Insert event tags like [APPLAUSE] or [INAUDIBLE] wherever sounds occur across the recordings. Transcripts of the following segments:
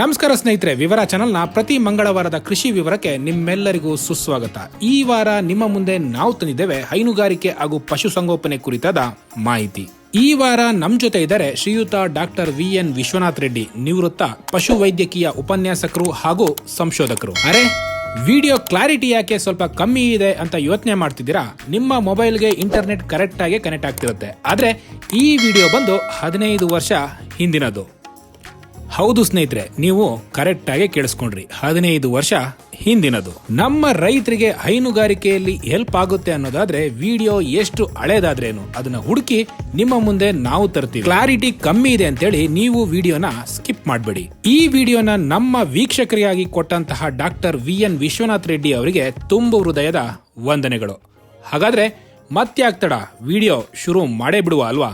ನಮಸ್ಕಾರ ಸ್ನೇಹಿತರೆ, ವಿವರ ಚಾನೆಲ್ನ ಪ್ರತಿ ಮಂಗಳವಾರದ ಕೃಷಿ ವಿವರಕ್ಕೆ ನಿಮ್ಮೆಲ್ಲರಿಗೂ ಸುಸ್ವಾಗತ. ಈ ವಾರ ನಿಮ್ಮ ಮುಂದೆ ನಾವು ತಂದಿದ್ದೇವೆ ಹೈನುಗಾರಿಕೆ ಹಾಗೂ ಪಶುಸಂಗೋಪನೆ ಕುರಿತಾದ ಮಾಹಿತಿ. ಈ ವಾರ ನಮ್ಮ ಜೊತೆ ಇದ್ದಾರೆ ಶ್ರೀಯುತ doctor V N Vishwanath Reddy, ನಿವೃತ್ತ ಪಶು ವೈದ್ಯಕೀಯ ಉಪನ್ಯಾಸಕರು ಹಾಗೂ ಸಂಶೋಧಕರು. ಅರೆ, ವಿಡಿಯೋ ಕ್ಲಾರಿಟಿ ಯಾಕೆ ಸ್ವಲ್ಪ ಕಮ್ಮಿ ಇದೆ ಅಂತ ಯೋಚನೆ ಮಾಡ್ತಿದ್ದೀರಾ? ನಿಮ್ಮ ಮೊಬೈಲ್ಗೆ ಇಂಟರ್ನೆಟ್ ಕರೆಕ್ಟ್ ಆಗಿ ಕನೆಕ್ಟ್ ಆಗ್ತಿರುತ್ತೆ. ಆದ್ರೆ ಈ ವಿಡಿಯೋ ಬಂದು ಹದಿನೈದು ವರ್ಷ ಹಿಂದಿನದು. ಹೌದು ಸ್ನೇಹಿತರೆ, ನೀವು ಕರೆಕ್ಟ್ ಆಗಿ ಕೇಳಿಸ್ಕೊಂಡ್ರಿ. ಹದಿನೈದು ವರ್ಷ ಹಿಂದಿನದು. ನಮ್ಮ ರೈತರಿಗೆ ಹೈನುಗಾರಿಕೆಯಲ್ಲಿ ಹೆಲ್ಪ್ ಆಗುತ್ತೆ ಅನ್ನೋದಾದ್ರೆ ವಿಡಿಯೋ ಎಷ್ಟು ಹಳೇದಾದ್ರೇನು. ಅದನ್ನ ಹುಡುಕಿ ನಿಮ್ಮ ಮುಂದೆ ನಾವು ತರ್ತೀವಿ. ಕ್ಲಾರಿಟಿ ಕಮ್ಮಿ ಇದೆ ಅಂತೇಳಿ ನೀವು ವಿಡಿಯೋನ ಸ್ಕಿಪ್ ಮಾಡಬೇಡಿ. ಈ ವಿಡಿಯೋನ ನಮ್ಮ ವೀಕ್ಷಕರಿಗಾಗಿ ಕೊಟ್ಟಂತಹ doctor V N Vishwanath Reddy ಅವರಿಗೆ ತುಂಬು ಹೃದಯದ ವಂದನೆಗಳು. ಹಾಗಾದ್ರೆ ಮತ್ತೆ ಆಗ್ತಡ ವಿಡಿಯೋ ಶುರು ಮಾಡೇ ಬಿಡುವ ಅಲ್ವಾ?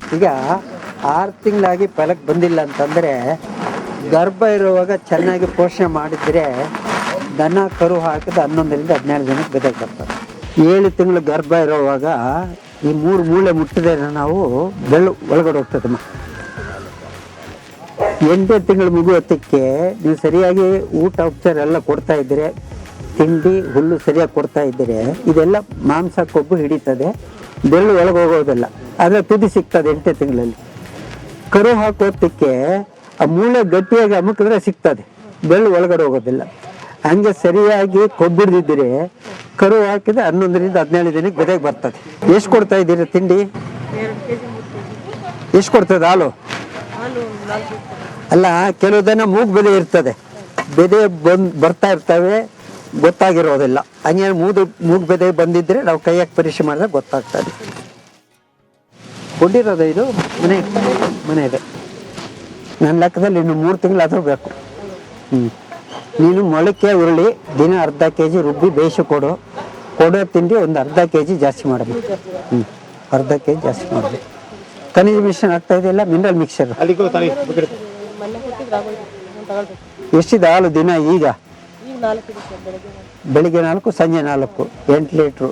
ಈಗ ಆರು ತಿಂಗಳಾಗಿ ಫಲಕ್ಕೆ ಬಂದಿಲ್ಲ ಅಂತಂದರೆ ಗರ್ಭ ಇರುವಾಗ ಚೆನ್ನಾಗಿ ಪೋಷಣೆ ಮಾಡಿದರೆ ದನ, ಕರು ಹಾಕಿದ ಹನ್ನೊಂದರಿಂದ ಹದಿನೇಳು ದಿನಕ್ಕೆ ಬೆದಕ್ಕೆ ಬರ್ತಾರೆ. ಏಳು ತಿಂಗಳು ಗರ್ಭ ಇರುವಾಗ ಈ ಮೂರು ಮೂಳೆ ಮುಟ್ಟಿದ್ರೆ ನಾವು ಬೆಳ್ಳು ಒಳಗಡೆ ಹೋಗ್ತದಮ್ಮ ಎಂಟೇ ತಿಂಗಳು ಮಗು ನೀವು ಸರಿಯಾಗಿ ಊಟ, ಉಪಚಾರ ಎಲ್ಲ ಕೊಡ್ತಾ ಇದ್ದರೆ ತಿಂಡಿ, ಹುಲ್ಲು ಸರಿಯಾಗಿ ಕೊಡ್ತಾ ಇದ್ದರೆ ಇದೆಲ್ಲ ಮಾಂಸ, ಕೊಬ್ಬು ಹಿಡಿತದೆ. ಬೆಳ್ಳು ಒಳಗೆ ಹೋಗೋದಿಲ್ಲ. ಆದರೆ ತುದಿ ಸಿಗ್ತದೆ ಎಂಟನೇ ತಿಂಗಳಲ್ಲಿ. ಕರು ಹಾಕೋದಕ್ಕೆ ಆ ಮೂಳೆ ಗಟ್ಟಿಯಾಗಿ ಅಮುಕಿದ್ರೆ ಸಿಗ್ತದೆ. ಬೆಳ್ಳು ಒಳಗಡೆ ಹೋಗೋದಿಲ್ಲ. ಹಂಗೆ ಸರಿಯಾಗಿ ಕೊಬ್ಬಿಡ್ದಿದ್ರೆ ಕರು ಹಾಕಿದ್ರೆ ಹನ್ನೊಂದರಿಂದ ಹದಿನೇಳು ದಿನಕ್ಕೆ ಗದೆಗೆ ಬರ್ತದೆ. ಎಷ್ಟು ಕೊಡ್ತಾ ಇದ್ದೀರಿ ತಿಂಡಿ? ಎಷ್ಟು ಕೊಡ್ತದೆ ಹಾಲು? ಅಲ್ಲ, ಕೆಲವು ದಿನ ಮೂಗ್ ಬೆಲೆ ಇರ್ತದೆ. ಬೆದೆ ಬಂದು ಬರ್ತಾ ಇರ್ತವೆ. ಗೊತ್ತಾಗಿರೋದಿಲ್ಲ. ಹಂಗೆ ಮೂದು ಮೂಗ್ ಬೆದೆ ಬಂದಿದ್ರೆ ನಾವು ಕೈಯಾಗಿ ಪರೀಕ್ಷೆ ಮಾಡಿದ್ರೆ ಗೊತ್ತಾಗ್ತದೆ. ಕೊಟ್ಟಿರೋದು ಇದು? ಮನೆ ಮನೆ ಇದೆ. ನನ್ನ ಲೆಕ್ಕದಲ್ಲಿ ಇನ್ನು ಮೂರು ತಿಂಗಳಾದರೂ ಬೇಕು. ಹ್ಞೂ ನೀನು ಮೊಳಕೆ ಉರುಳಿ ದಿನ ಅರ್ಧ ಕೆ ಜಿ ರುಬ್ಬಿ ಬೇಯಿಸಿ ಕೊಡು. ಕೊಡೋ ತಿಂಡಿ ಒಂದು ಅರ್ಧ ಕೆ ಜಿ ಜಾಸ್ತಿ ಮಾಡಬೇಕು. ಹ್ಞೂ ಅರ್ಧ ಕೆ ಜಿ ಜಾಸ್ತಿ ಮಾಡಬೇಕು. ಖನಿಜ ಮಿಶ್ರಣ ಆಗ್ತಾ ಇದೆಯಲ್ಲ? ಮಿನರಲ್ ಮಿಕ್ಸರ್ ಎಷ್ಟಿದೆ ಹಾಲು ದಿನ ಈಗ? ಬೆಳಿಗ್ಗೆ ನಾಲ್ಕು. ಸಂಜೆ ನಾಲ್ಕು. ಎಂಟು ಲೀಟ್ರು.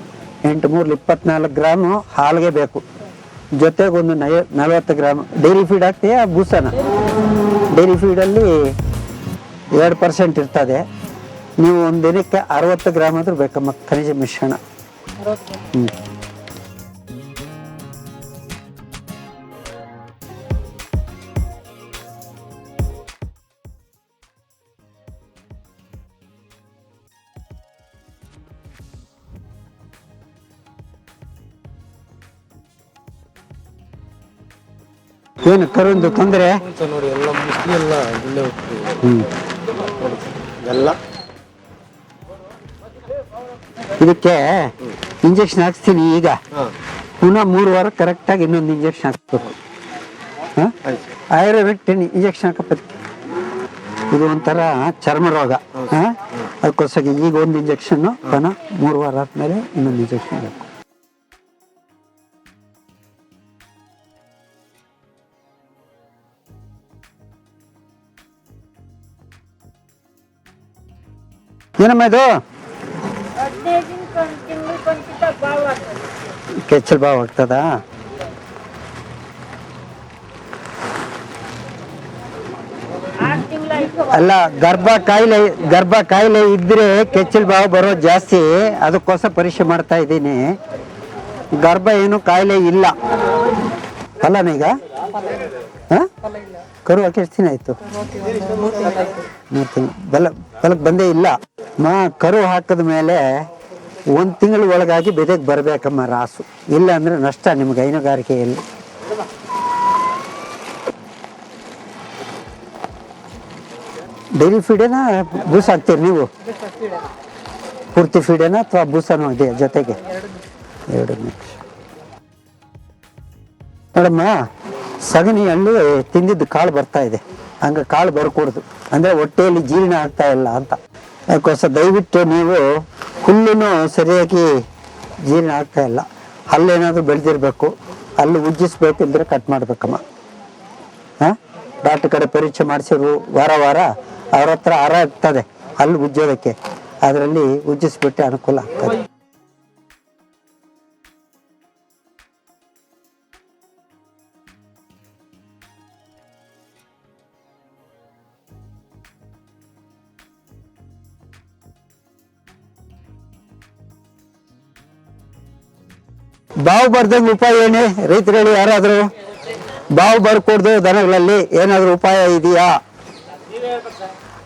ಎಂಟು ಮೂರು ಇಪ್ಪತ್ನಾಲ್ಕು ಗ್ರಾಮು ಹಾಲಿಗೆ ಬೇಕು. ಜೊತೆಗೆ ಒಂದು ನಯ ನಲವತ್ತು ಗ್ರಾಮ್. ಡೈರಿ ಫೀಡ್ ಹಾಕ್ತೀಯಾ ಭೂಸನ? ಡೈರಿ ಫೀಡಲ್ಲಿ ಎರಡು ಪರ್ಸೆಂಟ್ ಇರ್ತದೆ. ನೀವು ಒಂದು ದಿನಕ್ಕೆ ಅರವತ್ತು ಗ್ರಾಮ್ ಆದರೂ ಬೇಕಮ್ಮ ಖನಿಜ ಮಿಶ್ರಣ. ಹ್ಞೂ ಏನು ಕರುಂದು ತೊಂದರೆ? ನೋಡಿ ಎಲ್ಲ ಮುಸ್ಲಿ ಎಲ್ಲ ಇಲ್ಲೇ ಹೋಗ್ತೀವಿ. ಹ್ಞೂ ಎಲ್ಲ. ಇದಕ್ಕೆ ಇಂಜೆಕ್ಷನ್ ಹಾಕ್ಸ್ತೀನಿ ಈಗ. ಪುನಃ ಮೂರು ವಾರ ಕರೆಕ್ಟಾಗಿ ಇನ್ನೊಂದು ಇಂಜೆಕ್ಷನ್ ಹಾಕ್ಸ್ಬೇಕು. ಹಾಂ? ಆಯುರ್ವೇದಿಕ್ ಇಂಜೆಕ್ಷನ್ ಹಾಕಪ್ಪದಕ್ಕೆ ಇದು ಒಂಥರ ಚರ್ಮ ರೋಗ. ಹಾಂ? ಅದಕ್ಕೋಸ್ಕರ ಈಗ ಒಂದು ಇಂಜೆಕ್ಷನ್ನು ಪುನಃ ಮೂರು ವಾರ ಆದ್ಮೇಲೆ ಇನ್ನೊಂದು ಇಂಜೆಕ್ಷನ್ ಬೇಕು ಏನಮ್ಮ ಇದು ಕೆಚ್ಚಲ್ ಬಾವು ಆಗ್ತದಾ? ಅಲ್ಲ ಗರ್ಭ ಕಾಯಿಲೆ ಗರ್ಭ ಕಾಯಿಲೆ ಇದ್ರೆ ಕೆಚ್ಚಲ್ ಬಾವು ಬರೋದು ಜಾಸ್ತಿ ಅದಕ್ಕೋಸ್ಕರ ಪರೀಕ್ಷೆ ಮಾಡ್ತಾ ಇದ್ದೀನಿ. ಗರ್ಭ ಏನು ಕಾಯಿಲೆ ಇಲ್ಲ. ಅಲ್ಲ ಈಗ? ಹ? ಕರು ಹಾಕಿ ಎಷ್ಟು ದಿನ ಆಯ್ತು? ಮೂರು ತಿಂಗಳು. ಬೆಲ್ಲ ಬೆಲಕ್ ಬಂದೇ ಇಲ್ಲ. ಮಾ ಕರು ಹಾಕಿದ ಮೇಲೆ ಒಂದು ತಿಂಗಳ ಒಳಗಾಗಿ ಬೆದೆಗೆ ಬರಬೇಕಮ್ಮ ರಾಸು. ಇಲ್ಲ ಅಂದ್ರೆ ನಷ್ಟ ನಿಮ್ಗೆ ಹೈನುಗಾರಿಕೆಯಲ್ಲಿ ಡೈರಿ ಫೀಡೇನಾ ಬೂಸ್ ಹಾಕ್ತೀರಿ ನೀವು? ಪೂರ್ತಿ ಫೀಡೇನಾ ಅಥವಾ ಬೂಸನೂ ಇದೆ ಜೊತೆಗೆ? ಎರಡು ನೋಡಮ್ಮ ಹಣ್ಣು ತಿಂದಿದ್ದು ಕಾಳು ಬರ್ತಾ ಇದೆ. ಹಂಗೆ ಕಾಳು ಬರಕೂಡ್ದು. ಅಂದ್ರೆ ಹೊಟ್ಟೆಯಲ್ಲಿ ಜೀರ್ಣ ಆಗ್ತಾ ಇಲ್ಲ ಅಂತ. ಅದಕ್ಕೋಸ್ಕರ ದಯವಿಟ್ಟು ನೀವು ಹುಲ್ಲುನು ಸರಿಯಾಗಿ ಜೀರ್ಣ ಆಗ್ತಾ ಇಲ್ಲ. ಅಲ್ಲೇನಾದರೂ ಬೆಳೆದಿರ್ಬೇಕು. ಅಲ್ಲಿ ಉಜ್ಜಿಸ್ಬೇಕು ಇಲ್ದ್ರೆ ಕಟ್ ಮಾಡ್ಬೇಕಮ್ಮ. ಡಾಕ್ಟರ್ ಕಡೆ ಪರೀಕ್ಷೆ ಮಾಡಿಸಿರು ವಾರ ವಾರ, ಅವ್ರ ಹತ್ರ ಆರ ಆಗ್ತದೆ ಅಲ್ಲಿ ಉಜ್ಜೋದಕ್ಕೆ. ಅದರಲ್ಲಿ ಉಜ್ಜಿಸ್ಬಿಟ್ಟೆ ಅನುಕೂಲ ಆಗ್ತದೆ. ಬಾವು ಬರ್ದಂಗೆ ಉಪಾಯ ಏನೇ? ರೈತರು ಯಾರಾದ್ರೂ ಬಾವು ಬರ್ಕೊಡ್ದು ದನಗಳಲ್ಲಿ ಏನಾದರೂ ಉಪಾಯ ಇದೆಯಾ?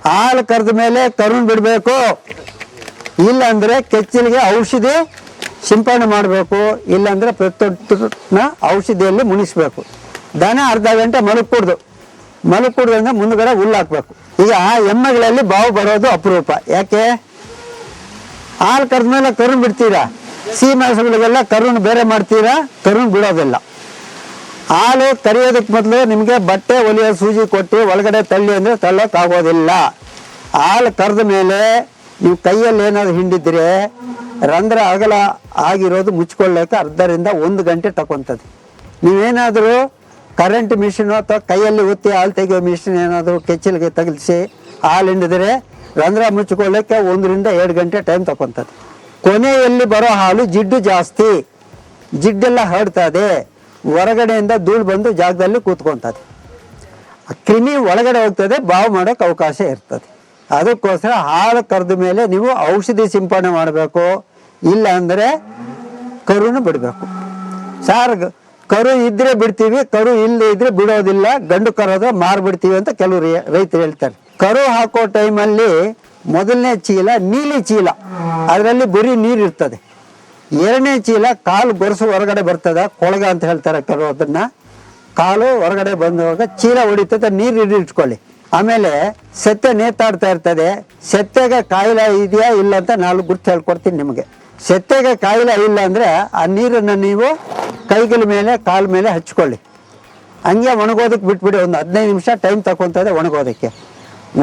ಹಾಲು ಕರೆದ ಮೇಲೆ ಕರುಣ್ ಬಿಡಬೇಕು. ಇಲ್ಲ ಅಂದ್ರೆ ಕೆಚ್ಚಲಿಗೆ ಔಷಧಿ ಸಿಂಪಡಣೆ ಮಾಡಬೇಕು. ಇಲ್ಲಾಂದ್ರೆ ಪ್ರತಿಯೊಟ್ಟನ ಔಷಧಿಯಲ್ಲಿ ಮುನಿಸ್ಬೇಕು ದನ ಅರ್ಧ ಗಂಟೆ ಮಲಗ್ಕೂಡ್ದು. ಮಲಗ್ಕೂಡ್ದಂಗೆ ಮುಂದ್ಗಡೆ ಹುಲ್ಲು ಹಾಕಬೇಕು. ಈಗ ಆ ಎಮ್ಮೆಗಳಲ್ಲಿ ಬಾವು ಬರೋದು ಅಪರೂಪ. ಯಾಕೆ? ಹಾಲು ಕರೆದ್ಮೇಲೆ ಕರುಣ್ ಬಿಡ್ತೀರಾ? ಹಸುಗಳಿಗೆಲ್ಲ ಕರುಣ್ ಬೇರೆ ಮಾಡ್ತೀರಾ? ಕರುಣ್ ಬಿಡೋದಿಲ್ಲ. ಹಾಲು ಕರಿಯೋದಕ್ಕೆ ಮೊದಲು ನಿಮಗೆ ಬಟ್ಟೆ ಒಲಿಯೋ ಸೂಜಿ ಕೊಟ್ಟು ಒಳಗಡೆ ತಳ್ಳಿ ಅಂದರೆ ತಳ್ಳೋಕ್ಕಾಗೋದಿಲ್ಲ ಹಾಲು ಕರೆದ ಮೇಲೆ ನೀವು ಕೈಯಲ್ಲಿ ಏನಾದ್ರು ಹಿಂಡಿದ್ರೆ ರಂಧ್ರ ಅಗಲ ಆಗಿರೋದು ಮುಚ್ಕೊಳ್ಳೋಕೆ ಅರ್ಧರಿಂದ ಒಂದು ಗಂಟೆ ತಗೊಂತದೆ ನೀವೇನಾದರೂ ಕರೆಂಟ್ ಮಿಷಿನು ಅಥವಾ ಕೈಯಲ್ಲಿ ಒತ್ತಿ ಹಾಲು ತೆಗೆಯೋ ಮಿಷಿನ್ ಏನಾದರೂ ಕೆಚ್ಚಲಿಗೆ ತಗಲಿಸಿ ಹಾಲು ಹಿಂಡಿದ್ರೆ ರಂಧ್ರ ಮುಚ್ಕೊಳ್ಳೋಕೆ ಒಂದರಿಂದ ಎರಡು ಗಂಟೆ ಟೈಮ್ ತಗೊಂತದೆ ಕೊನೆಯಲ್ಲಿ ಬರೋ ಹಾಲು ಜಿಡ್ಡು ಜಾಸ್ತಿ. ಜಿಡ್ಡೆಲ್ಲ ಹರಡ್ತದೆ. ಹೊರಗಡೆಯಿಂದ ಧೂಳು ಬಂದು ಜಾಗದಲ್ಲಿ ಕೂತ್ಕೊಂತದೆ. ಕ್ರಿಮಿ ಒಳಗಡೆ ಹೋಗ್ತದೆ, ಬಾವು ಮಾಡೋಕೆ ಅವಕಾಶ ಇರ್ತದೆ. ಅದಕ್ಕೋಸ್ಕರ ಹಾಲು ಕರೆದ ಮೇಲೆ ನೀವು ಔಷಧಿ ಸಿಂಪಡಣೆ ಮಾಡಬೇಕು. ಇಲ್ಲ ಅಂದರೆ ಕರುನ ಬಿಡಬೇಕು. ಸಾರ್ ಕರು ಇದ್ರೆ ಬಿಡ್ತೀವಿ, ಕರು ಇಲ್ಲದೆ ಇದ್ರೆ ಬಿಡೋದಿಲ್ಲ. ಗಂಡು ಕರೋದ್ರೆ ಮಾರ್ಬಿಡ್ತೀವಿ ಅಂತ ಕೆಲವು ರೈತರು ಹೇಳ್ತಾರೆ. ಕರು ಹಾಕೋ ಟೈಮಲ್ಲಿ ಮೊದಲನೇ ಚೀಲ ನೀಲಿ ಚೀಲ. ಅದರಲ್ಲಿ ಬರೀ ನೀರು ಇರ್ತದೆ. ಎರಡನೇ ಚೀಲ ಕಾಲು ಗೊರಸು ಹೊರಗಡೆ ಬರ್ತದೆ, ಕೊಳಗ ಅಂತ ಹೇಳ್ತಾರೆ ಕೆಲವು ಅದನ್ನ ಕಾಲು ಹೊರಗಡೆ ಬಂದಾಗ ಚೀಲ ಹೊಡಿತದೆ, ನೀರು ಹಿಡಿದು ಇಟ್ಕೊಳ್ಳಿ. ಆಮೇಲೆ ಸೆತ್ತೆ ನೇತಾಡ್ತಾ ಇರ್ತದೆ. ಸೆತ್ತೆಗೆ ಕಾಯಿಲೆ ಇದೆಯಾ ಇಲ್ಲ ಅಂತ ನಾಲ್ಕು ಗುರ್ತು ಹೇಳ್ಕೊಡ್ತೀನಿ ನಿಮಗೆ. ಸೆತ್ತೆಗೆ ಕಾಯಿಲೆ ಇಲ್ಲ ಅಂದ್ರೆ ಆ ನೀರನ್ನು ನೀವು ಕೈಗಳ ಮೇಲೆ, ಕಾಲ ಮೇಲೆ ಹಚ್ಕೊಳ್ಳಿ. ಹಂಗೆ ಒಣಗೋದಕ್ಕೆ ಬಿಟ್ಬಿಡಿ, ಒಂದು ಹದಿನೈದು ನಿಮಿಷ ಟೈಮ್ ತಗೊಂತದೆ ಒಣಗೋದಕ್ಕೆ.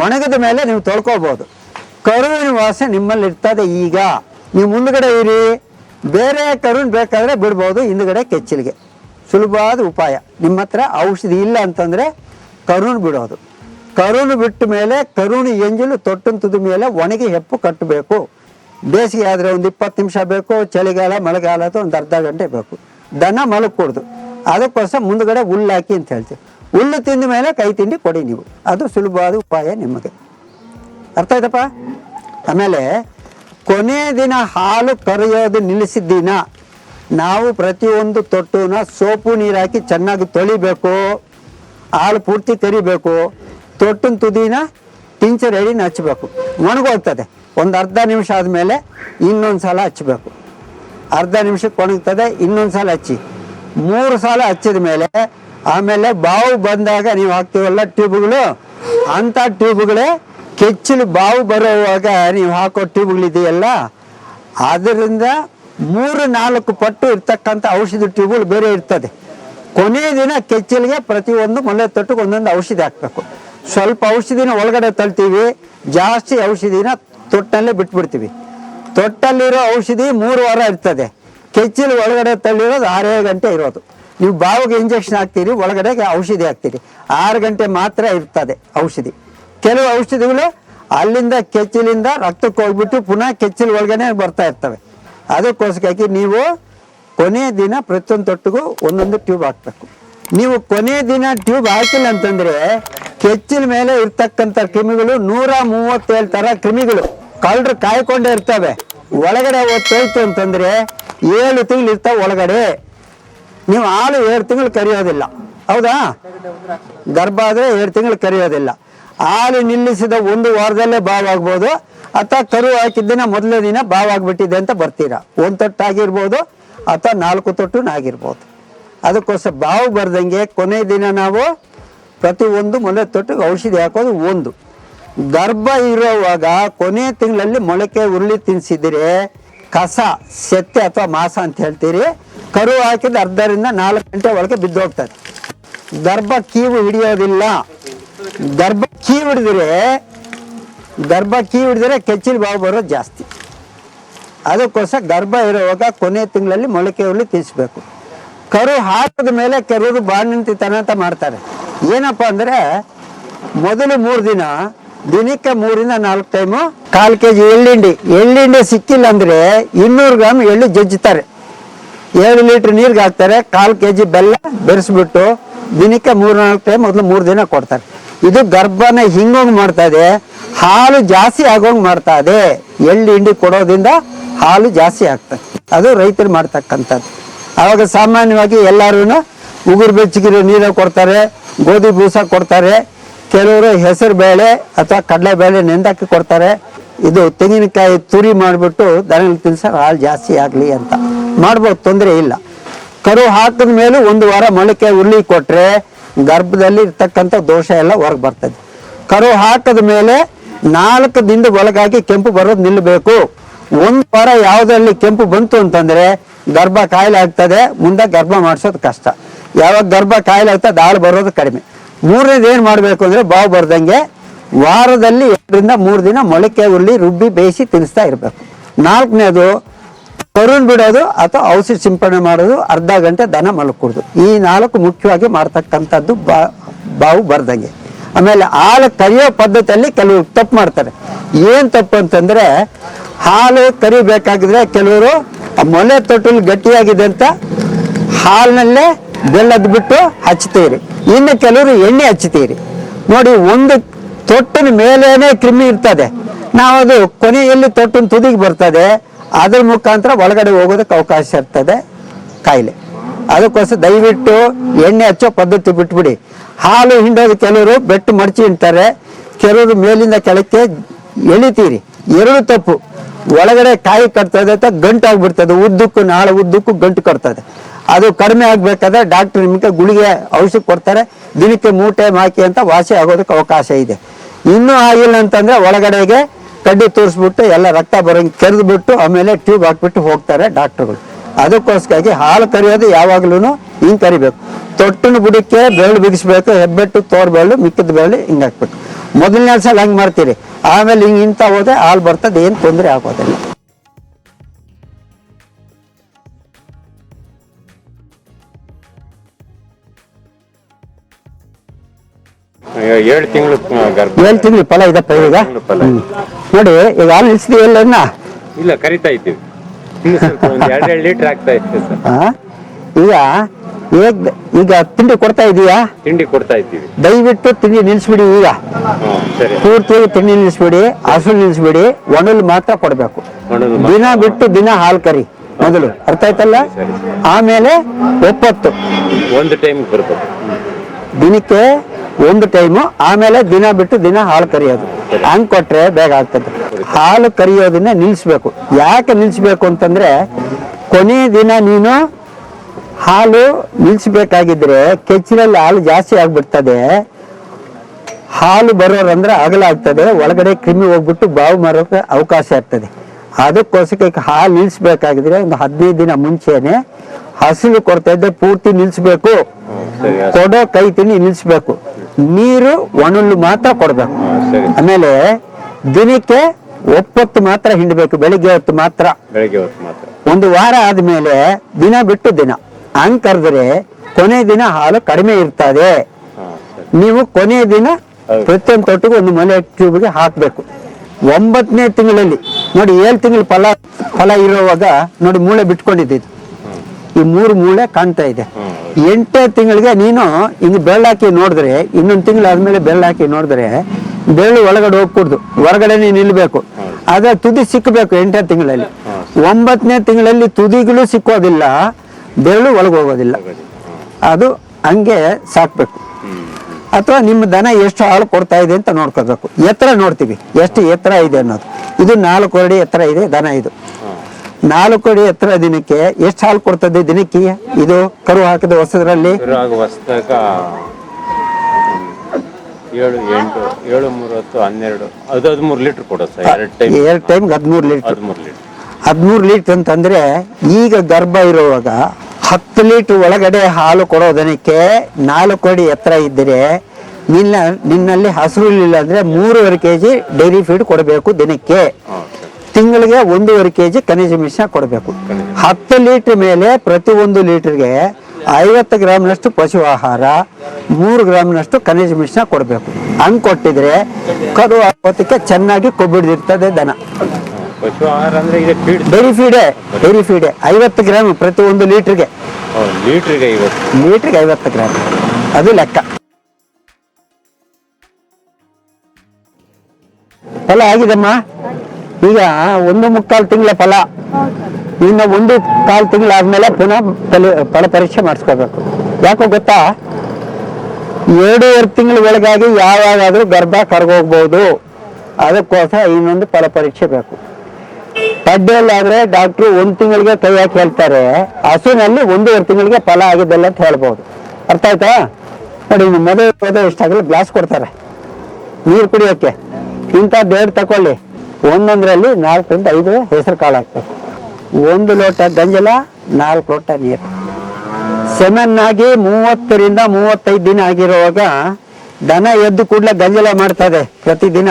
ಒಣಗಿದ ಮೇಲೆ ನೀವು ತೊಳ್ಕೊಬೋದು. ಕರುವಿನ ವಾಸ ನಿಮ್ಮಲ್ಲಿ ಇರ್ತದೆ ಈಗ. ನೀವು ಮುಂದ್ಗಡೆ ಇರಿ. ಬೇರೆ ಕರುವಿನ ಬೇಕಾದ್ರೆ ಬಿಡ್ಬೋದು, ಹಿಂದ್ಗಡೆ ಕೆಚ್ಚಲಿಗೆ. ಸುಲಭವಾದ ಉಪಾಯ. ನಿಮ್ಮ ಹತ್ರ ಔಷಧಿ ಇಲ್ಲ ಅಂತಂದ್ರೆ ಕರುಣ್ ಬಿಡೋದು. ಕರುಣ್ ಬಿಟ್ಟ ಮೇಲೆ ಕರುಣ್ ಎಂಜಲು ತೊಟ್ಟನ್ ಮೇಲೆ ಒಣಗಿ ಹೆಪ್ಪು ಕಟ್ಟಬೇಕು. ಬೇಸಿಗೆ ಆದರೆ ಒಂದು ಇಪ್ಪತ್ತು ನಿಮಿಷ ಬೇಕು, ಚಳಿಗಾಲ, ಮಳೆಗಾಲ ಅಥವಾ ಒಂದು ಅರ್ಧ ಗಂಟೆ ಬೇಕು. ದನ ಮಲಗಕೂಡ್ದು. ಅದಕ್ಕೋಸ್ಕರ ಮುಂದ್ಗಡೆ ಹುಲ್ಲು ಹಾಕಿ ಅಂತ ಹೇಳ್ತೀವಿ. ಹುಲ್ಲು ತಿಂದ ಮೇಲೆ ಕೈ ತಿಂಡಿ ಕೊಡಿ ನೀವು. ಅದು ಸುಲಭವಾದ ಉಪಾಯ ನಿಮಗೆ. ಅರ್ಥ ಆಯ್ತಪ್ಪ? ಆಮೇಲೆ, ಕೊನೆ ದಿನ ಹಾಲು ಕರೆಯೋದು ನಿಲ್ಲಿಸಿದ ದಿನ. ನಾವು ಪ್ರತಿಯೊಂದು ತೊಟ್ಟುನ ಸೋಪು ನೀರು ಹಾಕಿ ಚೆನ್ನಾಗಿ ತೊಳಿಬೇಕು. ಹಾಲು ಪೂರ್ತಿ ಕರಿಬೇಕು ತೊಟ್ಟಿನ ತುದಿನ ಟಿಂಚರ್ ಹೇಳಿ ಹಚ್ಚಬೇಕು ಒಣಗೋಗ್ತದೆ ಒಂದು ಅರ್ಧ ನಿಮಿಷ ಆದಮೇಲೆ ಇನ್ನೊಂದು ಸಲ ಹಚ್ಚಬೇಕು ಅರ್ಧ ನಿಮಿಷಕ್ಕೆ ಒಣಗ್ತದೆ, ಇನ್ನೊಂದು ಸಲ ಹಚ್ಚಿ. ಮೂರು ಸಲ ಹಚ್ಚಿದ ಮೇಲೆ, ಆಮೇಲೆ ಬಾವು ಬಂದಾಗ ನೀವು ಹಾಕ್ತೀವಲ್ಲ ಟ್ಯೂಬ್ಗಳು? ಅಂಥ ಟ್ಯೂಬ್ಗಳೇ ಕೆಚ್ಚಲು ಬಾವು ಬರುವಾಗ ನೀವು ಹಾಕೋ ಟ್ಯೂಬ್ಗಳಿದೆಯಲ್ಲ ಅದರಿಂದ ಮೂರು ನಾಲ್ಕು ಪಟ್ಟು ಇರ್ತಕ್ಕಂಥ ಔಷಧಿ ಟ್ಯೂಬ್ಗಳು ಬೇರೆ ಇರ್ತದೆ. ಕೊನೆಯ ದಿನ ಕೆಚ್ಚಲಿಗೆ ಪ್ರತಿಯೊಂದು ಮೊಲೆ ತೊಟ್ಟಿಗೆ ಒಂದೊಂದು ಔಷಧಿ ಹಾಕಬೇಕು. ಸ್ವಲ್ಪ ಔಷಧಿನ ಒಳಗಡೆ ತಳ್ತೀವಿ ಜಾಸ್ತಿ ಔಷಧಿನ ತೊಟ್ಟಲ್ಲೇ ಬಿಟ್ಬಿಡ್ತೀವಿ. ತೊಟ್ಟಲ್ಲಿರೋ ಔಷಧಿ ಮೂರು ವಾರ ಇರ್ತದೆ. ಕೆಚ್ಚಲು ಒಳಗಡೆ ತಳ್ಳಿರೋದು ಆರೇ ಗಂಟೆ ಇರೋದು. ನೀವು ಬಾವಿಗೆ ಇಂಜೆಕ್ಷನ್ ಹಾಕ್ತೀರಿ, ಒಳಗಡೆಗೆ ಔಷಧಿ ಹಾಕ್ತೀರಿ. ಆರು ಗಂಟೆ ಮಾತ್ರ ಇರ್ತದೆ ಔಷಧಿ. ಕೆಲವು ಔಷಧಿಗಳು ಅಲ್ಲಿಂದ ಕೆಚ್ಚಲಿಂದ ರಕ್ತಕ್ಕೆ ಹೋಗ್ಬಿಟ್ಟು ಪುನಃ ಕೆಚ್ಚಲು ಒಳಗಡೆ ಬರ್ತಾ ಇರ್ತವೆ. ಅದಕ್ಕೋಸ್ಕರಕ್ಕೆ ನೀವು ಕೊನೆಯ ದಿನ ಪ್ರತಿಯೊಂದು ತೊಟ್ಟಿಗೂ ಒಂದೊಂದು ಟ್ಯೂಬ್ ಹಾಕ್ಬೇಕು. ನೀವು ಕೊನೆಯ ದಿನ ಟ್ಯೂಬ್ ಹಾಕಿಲ್ಲ ಅಂತಂದ್ರೆ ಕೆಚ್ಚಿನ ಮೇಲೆ ಇರ್ತಕ್ಕಂಥ ಕ್ರಿಮಿಗಳು ನೂರ ಮೂವತ್ತೇಳು ತರ ಕ್ರಿಮಿಗಳು ಕಳ್ಳರು ಕಾಯ್ಕೊಂಡೇ ಇರ್ತವೆ. ಒಳಗಡೆ ಹೋಗ್ತೋಯ್ತು ಅಂತಂದ್ರೆ ಏಳು ತಿಂಗಳು ಇರ್ತಾವೆ ಒಳಗಡೆ. ನೀವು ಹಾಲು ಏಳು ತಿಂಗಳು ಕರಿಯೋದಿಲ್ಲ. ಹೌದಾ? ಗರ್ಭ ಆದ್ರೆ ಏಳು ತಿಂಗಳು ಕರಿಯೋದಿಲ್ಲ. ಹಾಲು ನಿಲ್ಲಿಸಿದ ಒಂದು ವಾರದಲ್ಲೇ ಬಾವಾಗ್ಬೋದು ಅಥವಾ ಕರು ಹಾಕಿದ್ದಿನ ಮೊದಲನೇ ದಿನ ಬಾವಾಗ್ಬಿಟ್ಟಿದೆ ಅಂತ ಬರ್ತೀರಾ? ಒಂದು ತೊಟ್ಟು ಆಗಿರ್ಬೋದು ಅಥವಾ ನಾಲ್ಕು ತೊಟ್ಟು ಆಗಿರ್ಬೋದು. ಅದಕ್ಕೋಸ್ಕರ ಬಾವು ಬರ್ದಂಗೆ ಕೊನೆ ದಿನ ನಾವು ಪ್ರತಿ ಒಂದು ಮೊಲೆ ತೊಟ್ಟಿಗೆ ಔಷಧಿ ಹಾಕೋದು ಒಂದು. ಗರ್ಭ ಇರುವಾಗ ಕೊನೆ ತಿಂಗಳಲ್ಲಿ ಮೊಳಕೆ ಉರುಳಿ ತಿನ್ಸಿದ್ರೆ ಕಸ, ಸೆತ್ತೆ ಅಥವಾ ಮಾಸ ಅಂತ ಹೇಳ್ತೀರಿ, ಕರು ಹಾಕಿದ ಅರ್ಧರಿಂದ ನಾಲ್ಕು ಗಂಟೆ ಒಳಗೆ ಬಿದ್ದೋಗ್ತದೆ. ಗರ್ಭ ಕೀವು ಹಿಡಿಯೋದಿಲ್ಲ. ಗರ್ಭ ಕೀ ಹಿಡಿದ್ರೆ ಗರ್ಭ ಕೀ ಹಿಡಿದ್ರೆ ಕೆಚ್ಚಿಲು ಬಾವು ಬರೋದು ಜಾಸ್ತಿ. ಅದಕ್ಕೋಸ್ಕರ ಗರ್ಭ ಇರುವಾಗ ಕೊನೆ ತಿಂಗಳಲ್ಲಿ ಮೊಳಕೆ ಹುರುಳಿ ತಿನ್ನಿಸ್ಬೇಕು ಕರು ಹಾಕಿದ ಮೇಲೆ ಕೆಲವರು ಬಾಣಂತಿತನ ಅಂತ ಮಾಡ್ತಾರೆ. ಏನಪ್ಪ ಅಂದ್ರೆ, ಮೊದಲು ಮೂರು ದಿನ, ದಿನಕ್ಕೆ ಮೂರಿಂದ ನಾಲ್ಕು ಟೈಮು ಕಾಲು ಕೆ ಜಿ ಎಳ್ಳಿಂಡಿ. ಎಳ್ಳಿಂಡಿ ಸಿಕ್ಕಿಲ್ಲ ಅಂದ್ರೆ ಇನ್ನೂರು ಗ್ರಾಮ್ ಎಳ್ಳು ಜಜ್ಜುತ್ತಾರೆ. ಏಳು ಲೀಟ್ರ್ ನೀರಿಗೆ ಹಾಕ್ತಾರೆ, ಕಾಲು ಕೆ ಜಿ ಬೆಲ್ಲ ಬೆರೆಸ್ಬಿಟ್ಟು ದಿನಕ್ಕೆ ಮೂರು ನಾಲ್ಕು ಟೈಮ್ ಮೊದಲು ಮೂರು ದಿನ ಕೊಡ್ತಾರೆ. ಇದು ಗರ್ಭನ ಹಿಂಗೋಂಗ್ ಮಾಡ್ತಾ ಇದೆ, ಹಾಲು ಜಾಸ್ತಿ ಆಗೋಂಗ್ ಮಾಡ್ತಾ ಇದೆ. ಎಳ್ಳು ಹಿಂಡಿ ಕೊಡೋದ್ರಿಂದ ಹಾಲು ಜಾಸ್ತಿ ಆಗ್ತದೆ. ಅದು ರೈತರು ಮಾಡ್ತಕ್ಕಂಥದ್ದು. ಆವಾಗ ಸಾಮಾನ್ಯವಾಗಿ ಎಲ್ಲರೂ ಉಗುರು ಬೆಚ್ಚಗಿರೋ ನೀರು ಕೊಡ್ತಾರೆ, ಗೋಧಿ ಬೂಸ ಕೊಡ್ತಾರೆ, ಕೆಲವರು ಹೆಸರು ಬೇಳೆ ಅಥವಾ ಕಡಲೆ ಬೇಳೆ ನೆಂದಾಕಿ ಕೊಡ್ತಾರೆ. ಇದು ತೆಂಗಿನಕಾಯಿ ತುರಿ ಮಾಡಿಬಿಟ್ಟು ದನ ತಿನ್ಸೋ ಹಾಲು ಜಾಸ್ತಿ ಆಗಲಿ ಅಂತ. ಮಾಡ್ಬೋದು, ತೊಂದರೆ ಇಲ್ಲ. ಕರು ಹಾಕಿದ ಮೇಲೆ ಒಂದು ವಾರ ಮೊಳಕೆ ಉರ್ಲಿ ಕೊಟ್ರೆ ಗರ್ಭದಲ್ಲಿ ಇರ್ತಕ್ಕಂಥ ದೋಷ ಎಲ್ಲ ಹೊರಗೆ ಬರ್ತದೆ. ಕರು ಹಾಕದ ಮೇಲೆ ನಾಲ್ಕು ದಿನದ ಒಳಗಾಗಿ ಕೆಂಪು ಬರೋದು ನಿಲ್ಲಬೇಕು ಒಂದು ವಾರ ಯಾವುದರಲ್ಲಿ ಕೆಂಪು ಬಂತು ಅಂತಂದ್ರೆ ಗರ್ಭ ಕಾಯಿಲೆ ಆಗ್ತದೆ, ಮುಂದೆ ಗರ್ಭ ಮಾಡಿಸೋದು ಕಷ್ಟ. ಯಾವಾಗ ಗರ್ಭ ಕಾಯಿಲೆ ಆಗ್ತದೆ ಹಾಲು ಬರೋದು ಕಡಿಮೆ. ಮೂರನೇದು ಏನು ಮಾಡಬೇಕು ಅಂದ್ರೆ ಬಾವು ಬರ್ದಂಗೆ ವಾರದಲ್ಲಿ ಎರಡರಿಂದ ಮೂರು ದಿನ ಮೊಳಕೆ ಉರುಳಿ ರುಬ್ಬಿ, ಬೇಯಿಸಿ ತಿನ್ನಿಸ್ತಾ ಇರಬೇಕು. ನಾಲ್ಕನೇದು ಕರುಣ್ ಬಿಡೋದು ಅಥವಾ ಔಷಧಿ ಸಿಂಪಡಣೆ ಮಾಡೋದು ಅರ್ಧ ಗಂಟೆ ದನ ಮಲಕೂಡುದು ಈ ನಾಲ್ಕು ಮುಖ್ಯವಾಗಿ ಮಾಡ್ತಕ್ಕಂಥದ್ದು ಬಾ, ಬಾವು ಬರ್ದಂಗೆ. ಆಮೇಲೆ ಹಾಲು ಕರಿಯೋ ಪದ್ಧತಿಯಲ್ಲಿ ಕೆಲವರು ತಪ್ಪು ಮಾಡ್ತಾರೆ. ಏನು ತಪ್ಪು ಅಂತಂದ್ರೆ ಹಾಲು ಕರಿಬೇಕಾಗಿದ್ರೆ ಕೆಲವರು ಮೊಲೆ ತೊಟ್ಟಲು ಗಟ್ಟಿಯಾಗಿದೆ ಅಂತ ಹಾಲಿನಲ್ಲೇ ಬೆಲ್ಲದ್ ಬಿಟ್ಟು ಹಚ್ತೀರಿ. ಇನ್ನು ಕೆಲವರು ಎಣ್ಣೆ ಹಚ್ತೀರಿ. ನೋಡಿ, ಒಂದು ತೊಟ್ಟಿನ ಮೇಲೇನೆ ಕ್ರಿಮಿ ಇರ್ತದೆ. ನಾವು ಅದು ಕೊನೆಯಲ್ಲಿ ತೊಟ್ಟಿನ ತುದಿಗೆ ಬರ್ತದೆ. ಅದ್ರ ಮುಖಾಂತರ ಒಳಗಡೆ ಹೋಗೋದಕ್ಕೆ ಅವಕಾಶ ಇರ್ತದೆ ಕಾಯಿಲೆ. ಅದಕ್ಕೋಸ್ಕರ ದಯವಿಟ್ಟು ಎಣ್ಣೆ ಹಚ್ಚೋ ಪದ್ಧತಿ ಬಿಟ್ಬಿಡಿ. ಹಾಲು ಹಿಂಡೋದು ಕೆಲವರು ಬೆಟ್ಟು ಮಡಚಿ ಇಂತಾರೆ ಕೆಲವರು ಮೇಲಿಂದ ಕೆಳಕ್ಕೆ ಎಳಿತೀರಿ. ಎರಡು ತಪ್ಪು. ಒಳಗಡೆ ಕಾಯಿ ಕಟ್ತದೆ ಅಂತ ಗಂಟು ಆಗ್ಬಿಡ್ತದೆ. ಉದ್ದಕ್ಕೂ ನಾಳೆ, ಉದ್ದಕ್ಕೂ ಗಂಟು ಕಟ್ತದೆ ಅದು ಕಡಿಮೆ ಆಗ್ಬೇಕಾದ್ರೆ ಡಾಕ್ಟರ್ ನಿಮಗೆ ಗುಳಿಗೆ ಔಷಧ ಕೊಡ್ತಾರೆ. ದಿನಕ್ಕೆ ಮೂಟೆ ಹಾಕಿ ಅಂತ ವಾಸಿ ಆಗೋದಕ್ಕೆ ಅವಕಾಶ ಇದೆ. ಇನ್ನೂ ಆಗಿಲ್ಲ ಅಂತಂದ್ರೆ ಒಳಗಡೆಗೆ ಕಡ್ಡಿ ತೋರಿಸ್ಬಿಟ್ಟು ಎಲ್ಲ ರಕ್ತ ಬರೋಂಗೆ ಕೆರೆದು ಬಿಟ್ಟು ಆಮೇಲೆ ಟ್ಯೂಬ್ ಹಾಕ್ಬಿಟ್ಟು ಹೋಗ್ತಾರೆ ಡಾಕ್ಟರ್ಗಳು. ಅದಕ್ಕೋಸ್ಕರಾಗಿ ಹಾಲು ಕರಿಯೋದು ಯಾವಾಗ್ಲೂ ಹಿಂಗೆ ಕರಿಬೇಕು. ತೊಟ್ಟಿನ ಬುಡಕ್ಕೆ ಬೆರಳು ಬಿಗಿಸ್ಬೇಕು, ಹೆಬ್ಬೆಟ್ಟು ತೋರ್ ಬೆರಳು ಮಿಕ್ಕಿದ ಬೆರಳು ಹಿಂಗೆ ಹಾಕ್ಬೇಕು ಮೊದಲನೇ ಸಲ ಹಂಗೆ ಮಾಡ್ತೀರಿ. ಆಮೇಲೆ ಹಿಂಗೆ ಇಂತ ಹೋದ್ರೆ ಹಾಲು ಬರ್ತದೆ, ಏನು ತೊಂದರೆ ಆಗೋದಿಲ್ಲ. ಏಳು ತಿಂಗಳು ಏಳು ತಿಂಗಳು ಫಲ ಇದಪ್ಪ ಈಗ. ನೋಡಿ ಈಗ ಹಾಲು ನಿಲ್ಸಿದೀವಲ್ಲ ಇಲ್ಲ ಕರಿತಾ ಇದ್ದೀವಿ. [LAUGHS] ಎರಡೆರಡು ಲೀಟರ್ ಆಗ್ತಾ ಇತ್ತು? ಈಗ ಈಗ ತಿಂಡಿ ಕೊಡ್ತಾ ಇದೀಯಾ? ತಿಂಡಿ ಕೊಡ್ತಾ ಇದ್ದೀವಿ. ದಯವಿಟ್ಟು ತಿಂಡಿ ನಿಲ್ಸ್ಬಿಡಿ ಈಗ. ಪೂರ್ತಿಯಾಗಿ ತಿಂಡಿ ನಿಲ್ಸ್ಬಿಡಿ ಹಸು ನಿಲ್ಸ್ಬಿಡಿ ಒಣಲು ಮಾತ್ರ ಕೊಡಬೇಕು. ದಿನ ಬಿಟ್ಟು ದಿನ ಹಾಲು ಕರಿ ಮೊದಲು. ಅರ್ಥ ಆಯ್ತಲ್ಲ. ಆಮೇಲೆ ಒಪ್ಪತ್ತು. ಒಂದು ಟೈಮ್ ಬರ್ಬೇಕು. ದಿನಕ್ಕೆ ಒಂದು ಟೈಮು ಆಮೇಲೆ ದಿನ ಬಿಟ್ಟು ದಿನ ಹಾಲು ಕರಿಯೋದು. ಹಂಗ್ ಕೊಟ್ರೆ ಬೇಗ ಆಗ್ತದೆ. ಹಾಲು ಕರಿಯೋದನ್ನ ನಿಲ್ಸ್ಬೇಕು. ಯಾಕೆ ನಿಲ್ಸ್ಬೇಕು ಅಂತಂದ್ರೆ, ಕೊನೆ ದಿನ ನೀನು ಹಾಲು ನಿಲ್ಸ್ಬೇಕಾಗಿದ್ರೆ ಕೆಚ್ಚಿನಲ್ಲಿ ಹಾಲು ಜಾಸ್ತಿ ಆಗ್ಬಿಡ್ತದೆ. ಹಾಲು ಬರೋರಂದ್ರೆ ಅಗಲ ಆಗ್ತದೆ. ಒಳಗಡೆ ಕ್ರಿಮಿ ಹೋಗ್ಬಿಟ್ಟು ಬಾವು ಮಾರೋಕೆ ಅವಕಾಶ ಆಗ್ತದೆ. ಅದಕ್ಕೋಸ್ಕರ ಹಾಲು ನಿಲ್ಸ್ಬೇಕಾಗಿದ್ರೆ ಒಂದು ಹದಿನೈದು ದಿನ ಮುಂಚೆನೆ ಹಸಿವು ಇದ್ದೆ ಪೂರ್ತಿ ಆಯ್ತು. ಕೊಡೋ ಕೈ ತಿನ್ನಿ ನಿಲ್ಲಿಸ್ಬೇಕು ನೀರು ಒಣಲು ಮಾತ್ರ ಕೊಡಬೇಕು. ಆಮೇಲೆ ದಿನಕ್ಕೆ ಒಪ್ಪತ್ತು ಮಾತ್ರ ಹಿಂಡಬೇಕು ಬೆಳಿಗ್ಗೆ ಹೊತ್ತು ಮಾತ್ರ. ಒಂದು ವಾರ ಆದ್ಮೇಲೆ ದಿನ ಬಿಟ್ಟು ದಿನ. ಹಂಗ್ ಕರೆದ್ರೆ ಕೊನೆ ದಿನ ಹಾಲು ಕಡಿಮೆ ಇರ್ತದೆ. ನೀವು ಕೊನೆ ದಿನ. ಪ್ರತಿಯೊಂದು ತೊಟ್ಟಿಗೂ ಒಂದು ಮನೆ ಟ್ಯೂಬ್ಗೆ ಹಾಕಬೇಕು. ಒಂಬತ್ತನೇ ತಿಂಗಳಲ್ಲಿ ನೋಡಿ ಏಳು ತಿಂಗಳು ಫಲ ಫಲ ಇರುವಾಗ ನೋಡಿ ಮೂಳೆ ಬಿಟ್ಕೊಂಡಿದ್ದು ಈ ಮೂರು ಮೂಳೆ ಕಾಣ್ತಾ ಇದೆ. ಎಂಟು ತಿಂಗಳಿಗೆ ನೀನು ಹಿಂಗ್ ಬೆಳ್ಳಾಕಿ ನೋಡಿದ್ರೆ, ಇನ್ನೊಂದು ತಿಂಗಳು ಆದ್ಮೇಲೆ ಬೆಳ್ಳಾಕಿ ನೋಡಿದ್ರೆ ಬೆಳ್ಳು ಒಳಗಡೆ ಹೋಗ್ಕೂಡ್ದು ಹೊರಗಡೆನೆ ನಿಲ್ಬೇಕು. ಆದ್ರೆ ತುದಿ ಸಿಕ್ಕಬೇಕು ಎಂಟೇ ತಿಂಗಳಲ್ಲಿ. ಒಂಬತ್ತನೇ ತಿಂಗಳಲ್ಲಿ ತುದಿಗಳು ಸಿಕ್ಕೋದಿಲ್ಲ ಬೆಳ್ಳು ಒಳಗೆ ಹೋಗೋದಿಲ್ಲ. ಅದು ಹಂಗೆ ಸಾಕ್ಬೇಕು. ಅಥವಾ ನಿಮ್ಮ ದನ ಎಷ್ಟು ಹಾಳು ಕೊಡ್ತಾ ಇದೆ ಅಂತ ನೋಡ್ಕೋಬೇಕು. ಎತ್ತರ ನೋಡ್ತೀವಿ. ಎಷ್ಟು ಎತ್ತರ ಇದೆ ಅನ್ನೋದು. ಇದು ನಾಲ್ಕು ಅಡಿ ಎತ್ತರ ಇದೆ ದನ ಇದು. ನಾಲ್ಕು ಅಡಿ ಎತ್ತರ ದಿನಕ್ಕೆ ಎಷ್ಟು ಹಾಲು ಕೊಡ್ತದೆ ದಿನಕ್ಕೆ? ಇದು ಕರು ಹಾಕಿದ ಹೊಸದ್ರಲ್ಲಿ? ಏಳು ಎಂಟು ಏಳು ಮೂವತ್ತು ಹನ್ನೆರಡು. ಅದು ಹದಿಮೂರು ಲೀಟರ್ ಸರ್ ಎರಡು ಟೈಮ್. ಎರಡು ಟೈಮ್ಗೆ ಹದಿಮೂರು ಲೀಟರ್. ಹದಿಮೂರು ಲೀಟರ್. ಹದಿಮೂರು ಲೀಟರ್ ಅಂತಂದ್ರೆ ಈಗ ಗರ್ಭ ಇರುವಾಗ ಹತ್ತು ಲೀಟರ್ ಒಳಗಡೆ ಹಾಲು ಕೊಡೋ ದನಕ್ಕೆ ನಾಲ್ಕು ಅಡಿ ಎತ್ತರ ಇದ್ದರೆ ನಿನ್ನ ನಿನ್ನಲ್ಲಿ ಹಸಿರು ಇಲ್ಲ ಅಂದ್ರೆ ಮೂರುವರೆ ಕೆ ಜಿ ಡೈರಿ ಫೀಡ್ ಕೊಡಬೇಕು ದಿನಕ್ಕೆ. ತಿಂಗಳಿಗೆ ಒಂದೂವರೆ ಕೆ ಜಿ ಖನಿಜ ಮಿಶ್ರಣ ಕೊಡಬೇಕು. ಹತ್ತು ಲೀಟರ್ ಮೇಲೆ ಪ್ರತಿ ಒಂದು ಲೀಟರ್ಗೆ ಐವತ್ತು ಗ್ರಾಮ್ನಷ್ಟು ಪಶು ಆಹಾರ ಮೂರು ಗ್ರಾಮ್ನಷ್ಟು ಖನಿಜ ಮಿಶ್ರಣ ಕೊಡಬೇಕು. ಹಂಗ್ ಕೊಟ್ಟಿದ್ರೆ ಕರು ಆಗೋದಕ್ಕೆ ಚೆನ್ನಾಗಿ ಕೊಬ್ಬಿಡ್ದಿರ್ತದೆ ದನ. ಡೈರಿ ಫೀಡೆ ಡೈರಿ ಫೀಡೆ ಐವತ್ತು ಗ್ರಾಮ್ ಪ್ರತಿ ಒಂದು ಲೀಟರ್ಗೆ. ಲೀಟರ್ಗೆ ಐವತ್ತು. ಗ್ರಾಮ್. ಅದು ಲೆಕ್ಕ. ಎಲ್ಲ ಆಗಿದಮ್ಮ ಈಗ ಒಂದು ಮುಕ್ಕಾಲು ತಿಂಗಳ ಫಲ. ಇನ್ನು ಒಂದು ಕಾಲು ತಿಂಗಳಾದ್ಮೇಲೆ ಪುನಃ ಫಲ ಫಲ ಪರೀಕ್ಷೆ ಮಾಡಿಸ್ಕೋಬೇಕು. ಯಾಕೋ ಗೊತ್ತಾ? ಎರಡೂವರೆ ತಿಂಗಳ ಒಳಗಾಗಿ ಯಾವಾಗಾದ್ರೂ ಗರ್ಭ ಕರ್ಗೋಗ್ಬೋದು. ಅದಕ್ಕೋಸ್ಕರ ಇನ್ನೊಂದು ಫಲ ಪರೀಕ್ಷೆ ಬೇಕು. ಪಡ್ಡೆಯಲ್ಲಾದ್ರೆ ಡಾಕ್ಟ್ರು ಒಂದು ತಿಂಗಳಿಗೆ ಕೈ ಹಾಕಿ ಹೇಳ್ತಾರೆ. ಹಸುನಲ್ಲಿ ಒಂದೂವರೆ ತಿಂಗಳಿಗೆ ಫಲ ಆಗಿದ್ದಲ್ಲ ಅಂತ ಹೇಳ್ಬೋದು. ಅರ್ಥ ಆಯ್ತಾ? ನೋಡಿ ಮೊದಲು ಎಷ್ಟಾಗಲ್ಲ ಗ್ಲಾಸ್ ಕೊಡ್ತಾರೆ. ನೀರು ಕುಡಿಯೋಕೆ ಇಂಥ ದೇಡ್ ತಕೊಳ್ಳಿ. ಒಂದೊಂದರಲ್ಲಿ ನಾಲ್ಕರಿಂದ ಐದು ಹೆಸರು ಕಾಳು ಹಾಕ್ಬೇಕು ಒಂದು ಲೋಟ ಗಂಜಲ, ನಾಲ್ಕು ಲೋಟ ನೀರು. ಸೆಮನ್ನಾಗಿ ಮೂವತ್ತರಿಂದ ಮೂವತ್ತೈದು ದಿನ ಆಗಿರುವಾಗ ದನ ಎದ್ದು ಕೂಡಲೇ ಗಂಜಲ ಮಾಡ್ತದೆ ಪ್ರತಿದಿನ.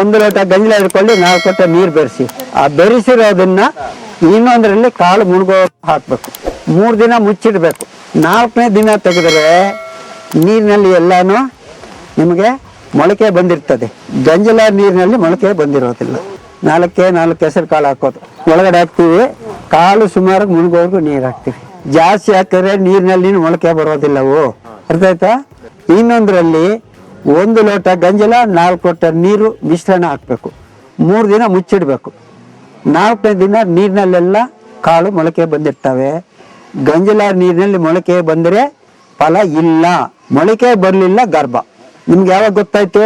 ಒಂದು ಲೋಟ ಗಂಜಲ ಹಿಡ್ಕೊಳ್ಳಿ, ನಾಲ್ಕು ಲೋಟ ನೀರು ಬೆರೆಸಿ. ಆ ಬೆರೆಸಿರೋದನ್ನ ಇನ್ನೊಂದರಲ್ಲಿ ಕಾಳು ಮುಳುಗೋ ಹಾಕ್ಬೇಕು. ಮೂರು ದಿನ ಮುಚ್ಚಿಡ್ಬೇಕು. ನಾಲ್ಕನೇ ದಿನ ತೆಗೆದ್ರೆ ನೀರಿನಲ್ಲಿ ಎಲ್ಲಾನು ನಿಮಗೆ ಮೊಳಕೆ ಬಂದಿರ್ತದೆ. ಗಂಜಲ ನೀರಿನಲ್ಲಿ ಮೊಳಕೆ ಬಂದಿರೋದಿಲ್ಲ. ನಾಲ್ಕೇ ನಾಲ್ಕು ಹೆಸರು ಕಾಳು ಹಾಕೋದು. ಒಳಗಡೆ ಹಾಕ್ತೀವಿ. ಕಾಳು ಸುಮಾರು ಮುಳುಗೋರ್ಗು ನೀರು ಹಾಕ್ತೀವಿ. ಜಾಸ್ತಿ ಹಾಕಿದ್ರೆ ನೀರಿನಲ್ಲಿ ಮೊಳಕೆ ಬರೋದಿಲ್ಲವು ಅರ್ಥ ಆಯ್ತಾ? ಇನ್ನೊಂದರಲ್ಲಿ ಒಂದು ಲೋಟ ಗಂಜಲ, ನಾಲ್ಕು ಲೋಟ ನೀರು ಮಿಶ್ರಣ ಹಾಕಬೇಕು. ಮೂರು ದಿನ ಮುಚ್ಚಿಡಬೇಕು. ನಾಲ್ಕನೇ ದಿನ ನೀರಿನಲ್ಲೆಲ್ಲ ಕಾಳು ಮೊಳಕೆ ಬಂದಿರ್ತವೆ. ಗಂಜಲ ನೀರಿನಲ್ಲಿ ಮೊಳಕೆ ಬಂದರೆ ಫಲ ಇಲ್ಲ. ಮೊಳಕೆ ಬರಲಿಲ್ಲ, ಗರ್ಭ. ನಿಮ್ಗೆ ಯಾವಾಗ ಗೊತ್ತಾಯ್ತು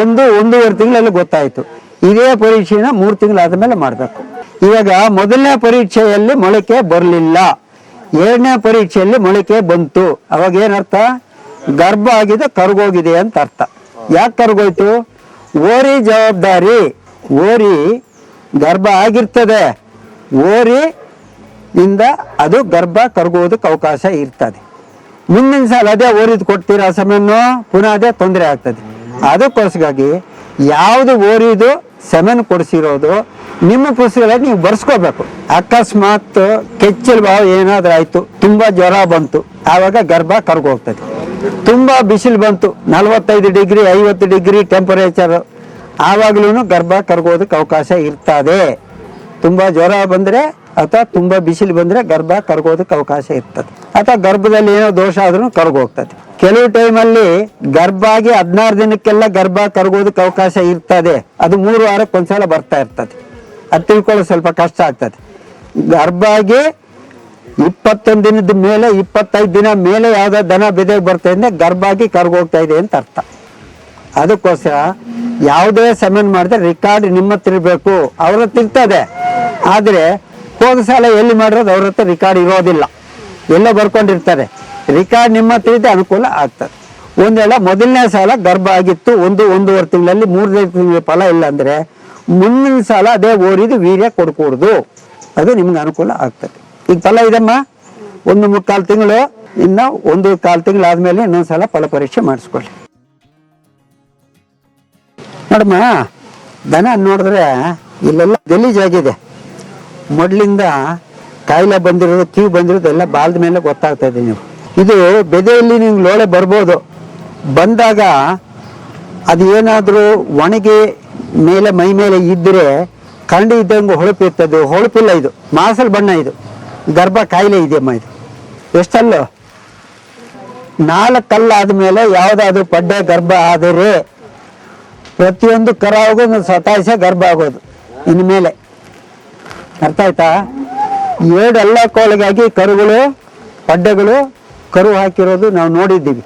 ಒಂದು ಒಂದೂವರೆ ತಿಂಗಳಲ್ಲಿ ಗೊತ್ತಾಯ್ತು. ಇದೇ ಪರೀಕ್ಷೆನ ಮೂರು ತಿಂಗಳಾದ್ಮೇಲೆ ಮಾಡಬೇಕು. ಇವಾಗ ಮೊದಲನೇ ಪರೀಕ್ಷೆಯಲ್ಲಿ ಮೊಳಕೆ ಬರಲಿಲ್ಲ. ಎರಡನೇ ಪರೀಕ್ಷೆಯಲ್ಲಿ ಮೊಳಕೆ ಬಂತು. ಅವಾಗ ಏನರ್ಥ? ಗರ್ಭ ಆಗಿದೆ ಕರ್ಗೋಗಿದೆ ಅಂತ ಅರ್ಥ. ಯಾಕೆ ಕರ್ಗೋಯ್ತು? ಓರಿ ಜವಾಬ್ದಾರಿ. ಓರಿ ಗರ್ಭ ಆಗಿರ್ತದೆ. ಓರಿ ಇಂದ ಅದು ಗರ್ಭ ಕರ್ಗೋದಕ್ಕೆ ಅವಕಾಶ ಇರ್ತದೆ. ಮುಂದಿನ ಸಲ ಅದೇ ಓರಿದ್ ಕೊಡ್ತೀರಾ ಸೆಮೆನ್ನು ಪುನಃ ಅದೇ ತೊಂದರೆ ಆಗ್ತದೆ. ಅದಕ್ಕೋಸ್ಕರಾಗಿ ಯಾವುದು ಓರಿದು ಸೆಮೆನ್ ಕೊಡಿಸಿರೋದು ನಿಮ್ಮ ಪುಸ್ತಕದಲ್ಲಿ ನೀವು ಬರ್ಸ್ಕೋಬೇಕು. ಅಕಸ್ಮಾತ್ ಕೆಚ್ಚಲ್ ಭಾವ ಏನಾದ್ರೂ ಆಯ್ತು, ತುಂಬಾ ಜ್ವರ ಬಂತು, ಆವಾಗ ಗರ್ಭ ಕರ್ಗೋಗ್ತದೆ. ತುಂಬಾ ಬಿಸಿಲು ಬಂತು, ನಲವತ್ತೈದು ಡಿಗ್ರಿ, ಐವತ್ತು ಡಿಗ್ರಿ ಟೆಂಪರೇಚರ್ ಆವಾಗ್ಲೂ ಗರ್ಭ ಕರ್ಗೋದಕ್ಕೆ ಅವಕಾಶ ಇರ್ತದೆ. ತುಂಬಾ ಜ್ವರ ಬಂದ್ರೆ ಅಥವಾ ತುಂಬಾ ಬಿಸಿಲು ಬಂದ್ರೆ ಗರ್ಭ ಕರ್ಗೋದಕ್ಕೆ ಅವಕಾಶ ಇರ್ತದೆ. ಅಥವಾ ಗರ್ಭದಲ್ಲಿ ಏನೋ ದೋಷ ಆದ್ರೂ ಕರ್ಗೋಗ್ತದೆ. ಕೆಲವು ಟೈಮಲ್ಲಿ ಗರ್ಭ ಆಗಿ ಹದಿನಾರು ದಿನಕ್ಕೆಲ್ಲ ಗರ್ಭ ಕರ್ಗೋದಕ್ಕೆ ಅವಕಾಶ ಇರ್ತದೆ. ಅದು ಮೂರು ವಾರಕ್ಕೆ ಒಂದ್ಸಲ ಬರ್ತಾ ಇರ್ತದೆ. ಅದು ತಿಳ್ಕೊಳ್ಳೋದು ಸ್ವಲ್ಪ ಕಷ್ಟ ಆಗ್ತದೆ. ಗರ್ಭ ಆಗಿ ಇಪ್ಪತ್ತೊಂದು ದಿನದ ಮೇಲೆ, ಇಪ್ಪತ್ತೈದು ದಿನ ಮೇಲೆ ಯಾವುದೋ ದನ ಬೆದೆಗೆ ಬರ್ತಾ ಇದೆ ಗರ್ಭ ಆಗಿ ಕರ್ಗೋಗ್ತಾ ಇದೆ ಅಂತ ಅರ್ಥ. ಅದಕ್ಕೋಸ್ಕರ ಯಾವುದೇ ಸಮನ್ ಮಾಡಿದ್ರೆ ರೆಕಾರ್ಡ್ ನಿಮ್ಮ ಹತ್ರ ಇರಬೇಕು ಅವ್ರ ಹತ್ರ ಇರ್ತದೆ. ಆದರೆ ಹೋದ ಸಾಲ ಎಲ್ಲಿ ಮಾಡಿರೋದು ಅವ್ರ ಹತ್ರ ರಿಕಾರ್ಡ್ ಇರೋದಿಲ್ಲ. ಎಲ್ಲ ಬರ್ಕೊಂಡಿರ್ತಾರೆ ರಿಕಾರ್ಡ್ ನಿಮ್ಮ ಹತ್ರ ಇದ್ದರೆ ಅನುಕೂಲ ಆಗ್ತದೆ. ಒಂದ್ ವೇಳೆ ಮೊದಲನೇ ಸಾಲ ಗರ್ಭ ಆಗಿತ್ತು, ಒಂದು, ಒಂದೂವರೆ ತಿಂಗಳಲ್ಲಿ, ಮೂರನೇ ತಿಂಗಳ ಫಲ ಇಲ್ಲ ಅಂದ್ರೆ ಮುಂದಿನ ಸಾಲ ಅದೇ ಓರಿದು ವೀರ್ಯ ಕೊಡ್ಕೂಡ್ದು. ಅದು ನಿಮ್ಗೆ ಅನುಕೂಲ ಆಗ್ತದೆ. ಈಗ ಫಲ ಇದಮ್ಮ? ಒಂದು ಮುಕ್ಕಾಲು ತಿಂಗಳು, ಇನ್ನ ಒಂದು ಕಾಲು ತಿಂಗಳು ಆದ್ಮೇಲೆ ಇನ್ನೊಂದ್ಸಲ ಫಲ ಪರೀಕ್ಷೆ ಮಾಡಿಸ್ಕೊಳ್ಳಿ. ನೋಡಮ್ಮ, ದನ ನೋಡಿದ್ರೆ ಇಲ್ಲೆಲ್ಲ ಗಲೀಜಾಗಿದೆ. ಮೊಡ್ಲಿಂದ ಕಾಯಿಲೆ ಬಂದಿರೋದು, ಕಿವಿ ಬಂದಿರೋದು ಎಲ್ಲ ಬಾಲ್ದ ಮೇಲೆ ಗೊತ್ತಾಗ್ತಾ ಇದೆ ನೀವು. ಇದು ಬೆದೆಯಲ್ಲಿ ನಿಮ್ಗೆ ಲೋಳೆ ಬರ್ಬೋದು. ಬಂದಾಗ ಅದು ಏನಾದರೂ ಒಣಗಿ ಮೇಲೆ, ಮೈ ಮೇಲೆ ಇದ್ದರೆ ಕಂಡು ಇದ್ದಂಗೆ ಹೊಳಪು ಇರ್ತದೆ. ಹೊಳಪಿಲ್ಲ ಇದು. ಮಾಸಲ್ ಬಣ್ಣ ಇದು. ಗರ್ಭ ಕಾಯಿಲೆ ಇದೆಯಮ್ಮ ಇದು. ಎಷ್ಟಲ್ಲೋ? ನಾಲ್ಕಲ್ಲ ಆದ್ಮೇಲೆ ಯಾವುದಾದ್ರೂ ಪಡ್ಡೆ ಗರ್ಭ ಆದರೆ ಪ್ರತಿಯೊಂದು ಕರ ಒಂದು ಸತಾಯಿಸ ಗರ್ಭ ಆಗೋದು. ಇನ್ಮೇಲೆ. ಅರ್ಥ ಆಯ್ತಾ? ಎರಡು ಎಲ್ಲ ಕೋಳಿಗಾಗಿ ಕರುಗಳು, ಪಡ್ಡೆಗಳು, ಕರು ಹಾಕಿರೋದು ನಾವು ನೋಡಿದ್ದೀವಿ.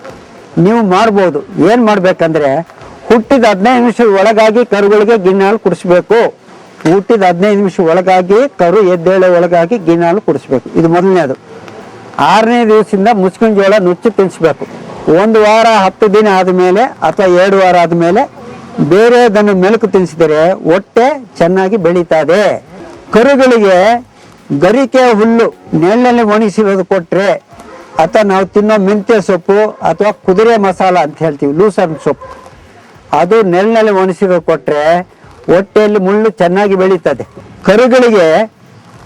ನೀವು ಮಾಡ್ಬೋದು ಏನು ಮಾಡಬೇಕಂದ್ರೆ, ಹುಟ್ಟಿದ ಹದಿನೈದು ನಿಮಿಷ ಒಳಗಾಗಿ ಕರುಗಳಿಗೆ ಗಿಣ್ಣಾಲು ಕುಡಿಸ್ಬೇಕು. ಹುಟ್ಟಿದ ಹದಿನೈದು ನಿಮಿಷ ಒಳಗಾಗಿ ಕರು ಎದ್ದೇಳೆ ಒಳಗಾಗಿ ಗಿಣ್ಣಾಲು ಕುಡಿಸ್ಬೇಕು. ಇದು ಮೊದಲನೇದು. ಆರನೇ ದಿವಸದಿಂದ ಮುಸ್ಕಿನ ಜೋಳ ನುಚ್ಚು ತಿನ್ನಿಸ್ಬೇಕು ಒಂದು ವಾರ, ಹತ್ತು ದಿನ ಆದಮೇಲೆ ಅಥವಾ ಎರಡು ವಾರ ಆದಮೇಲೆ ಬೇರೆದನ್ನು ಮೆಲುಕು ತಿನ್ನಿಸಿದರೆ ಹೊಟ್ಟೆ ಚೆನ್ನಾಗಿ ಬೆಳೀತದೆ. ಕರುಗಳಿಗೆ ಗರಿಕೆ ಹುಲ್ಲು ನೆರಳಲ್ಲಿ ಒಣಗಿಸಿರೋದು ಕೊಟ್ರೆ ಅಥವಾ ನಾವು ತಿನ್ನೋ ಮೆಂತ್ಯ ಸೊಪ್ಪು ಅಥವಾ ಕುದುರೆ ಮಸಾಲ ಅಂತ ಹೇಳ್ತೀವಿ ಲೂಸನ್ ಸೊಪ್ಪು. ಅದು ನೆರಳಿನಲ್ಲಿ ಒಣಸಿರೋ ಕೊಟ್ರೆ ಹೊಟ್ಟೆಯಲ್ಲಿ ಮುಳ್ಳು ಚೆನ್ನಾಗಿ ಬೆಳೀತದೆ. ಕರುಗಳಿಗೆ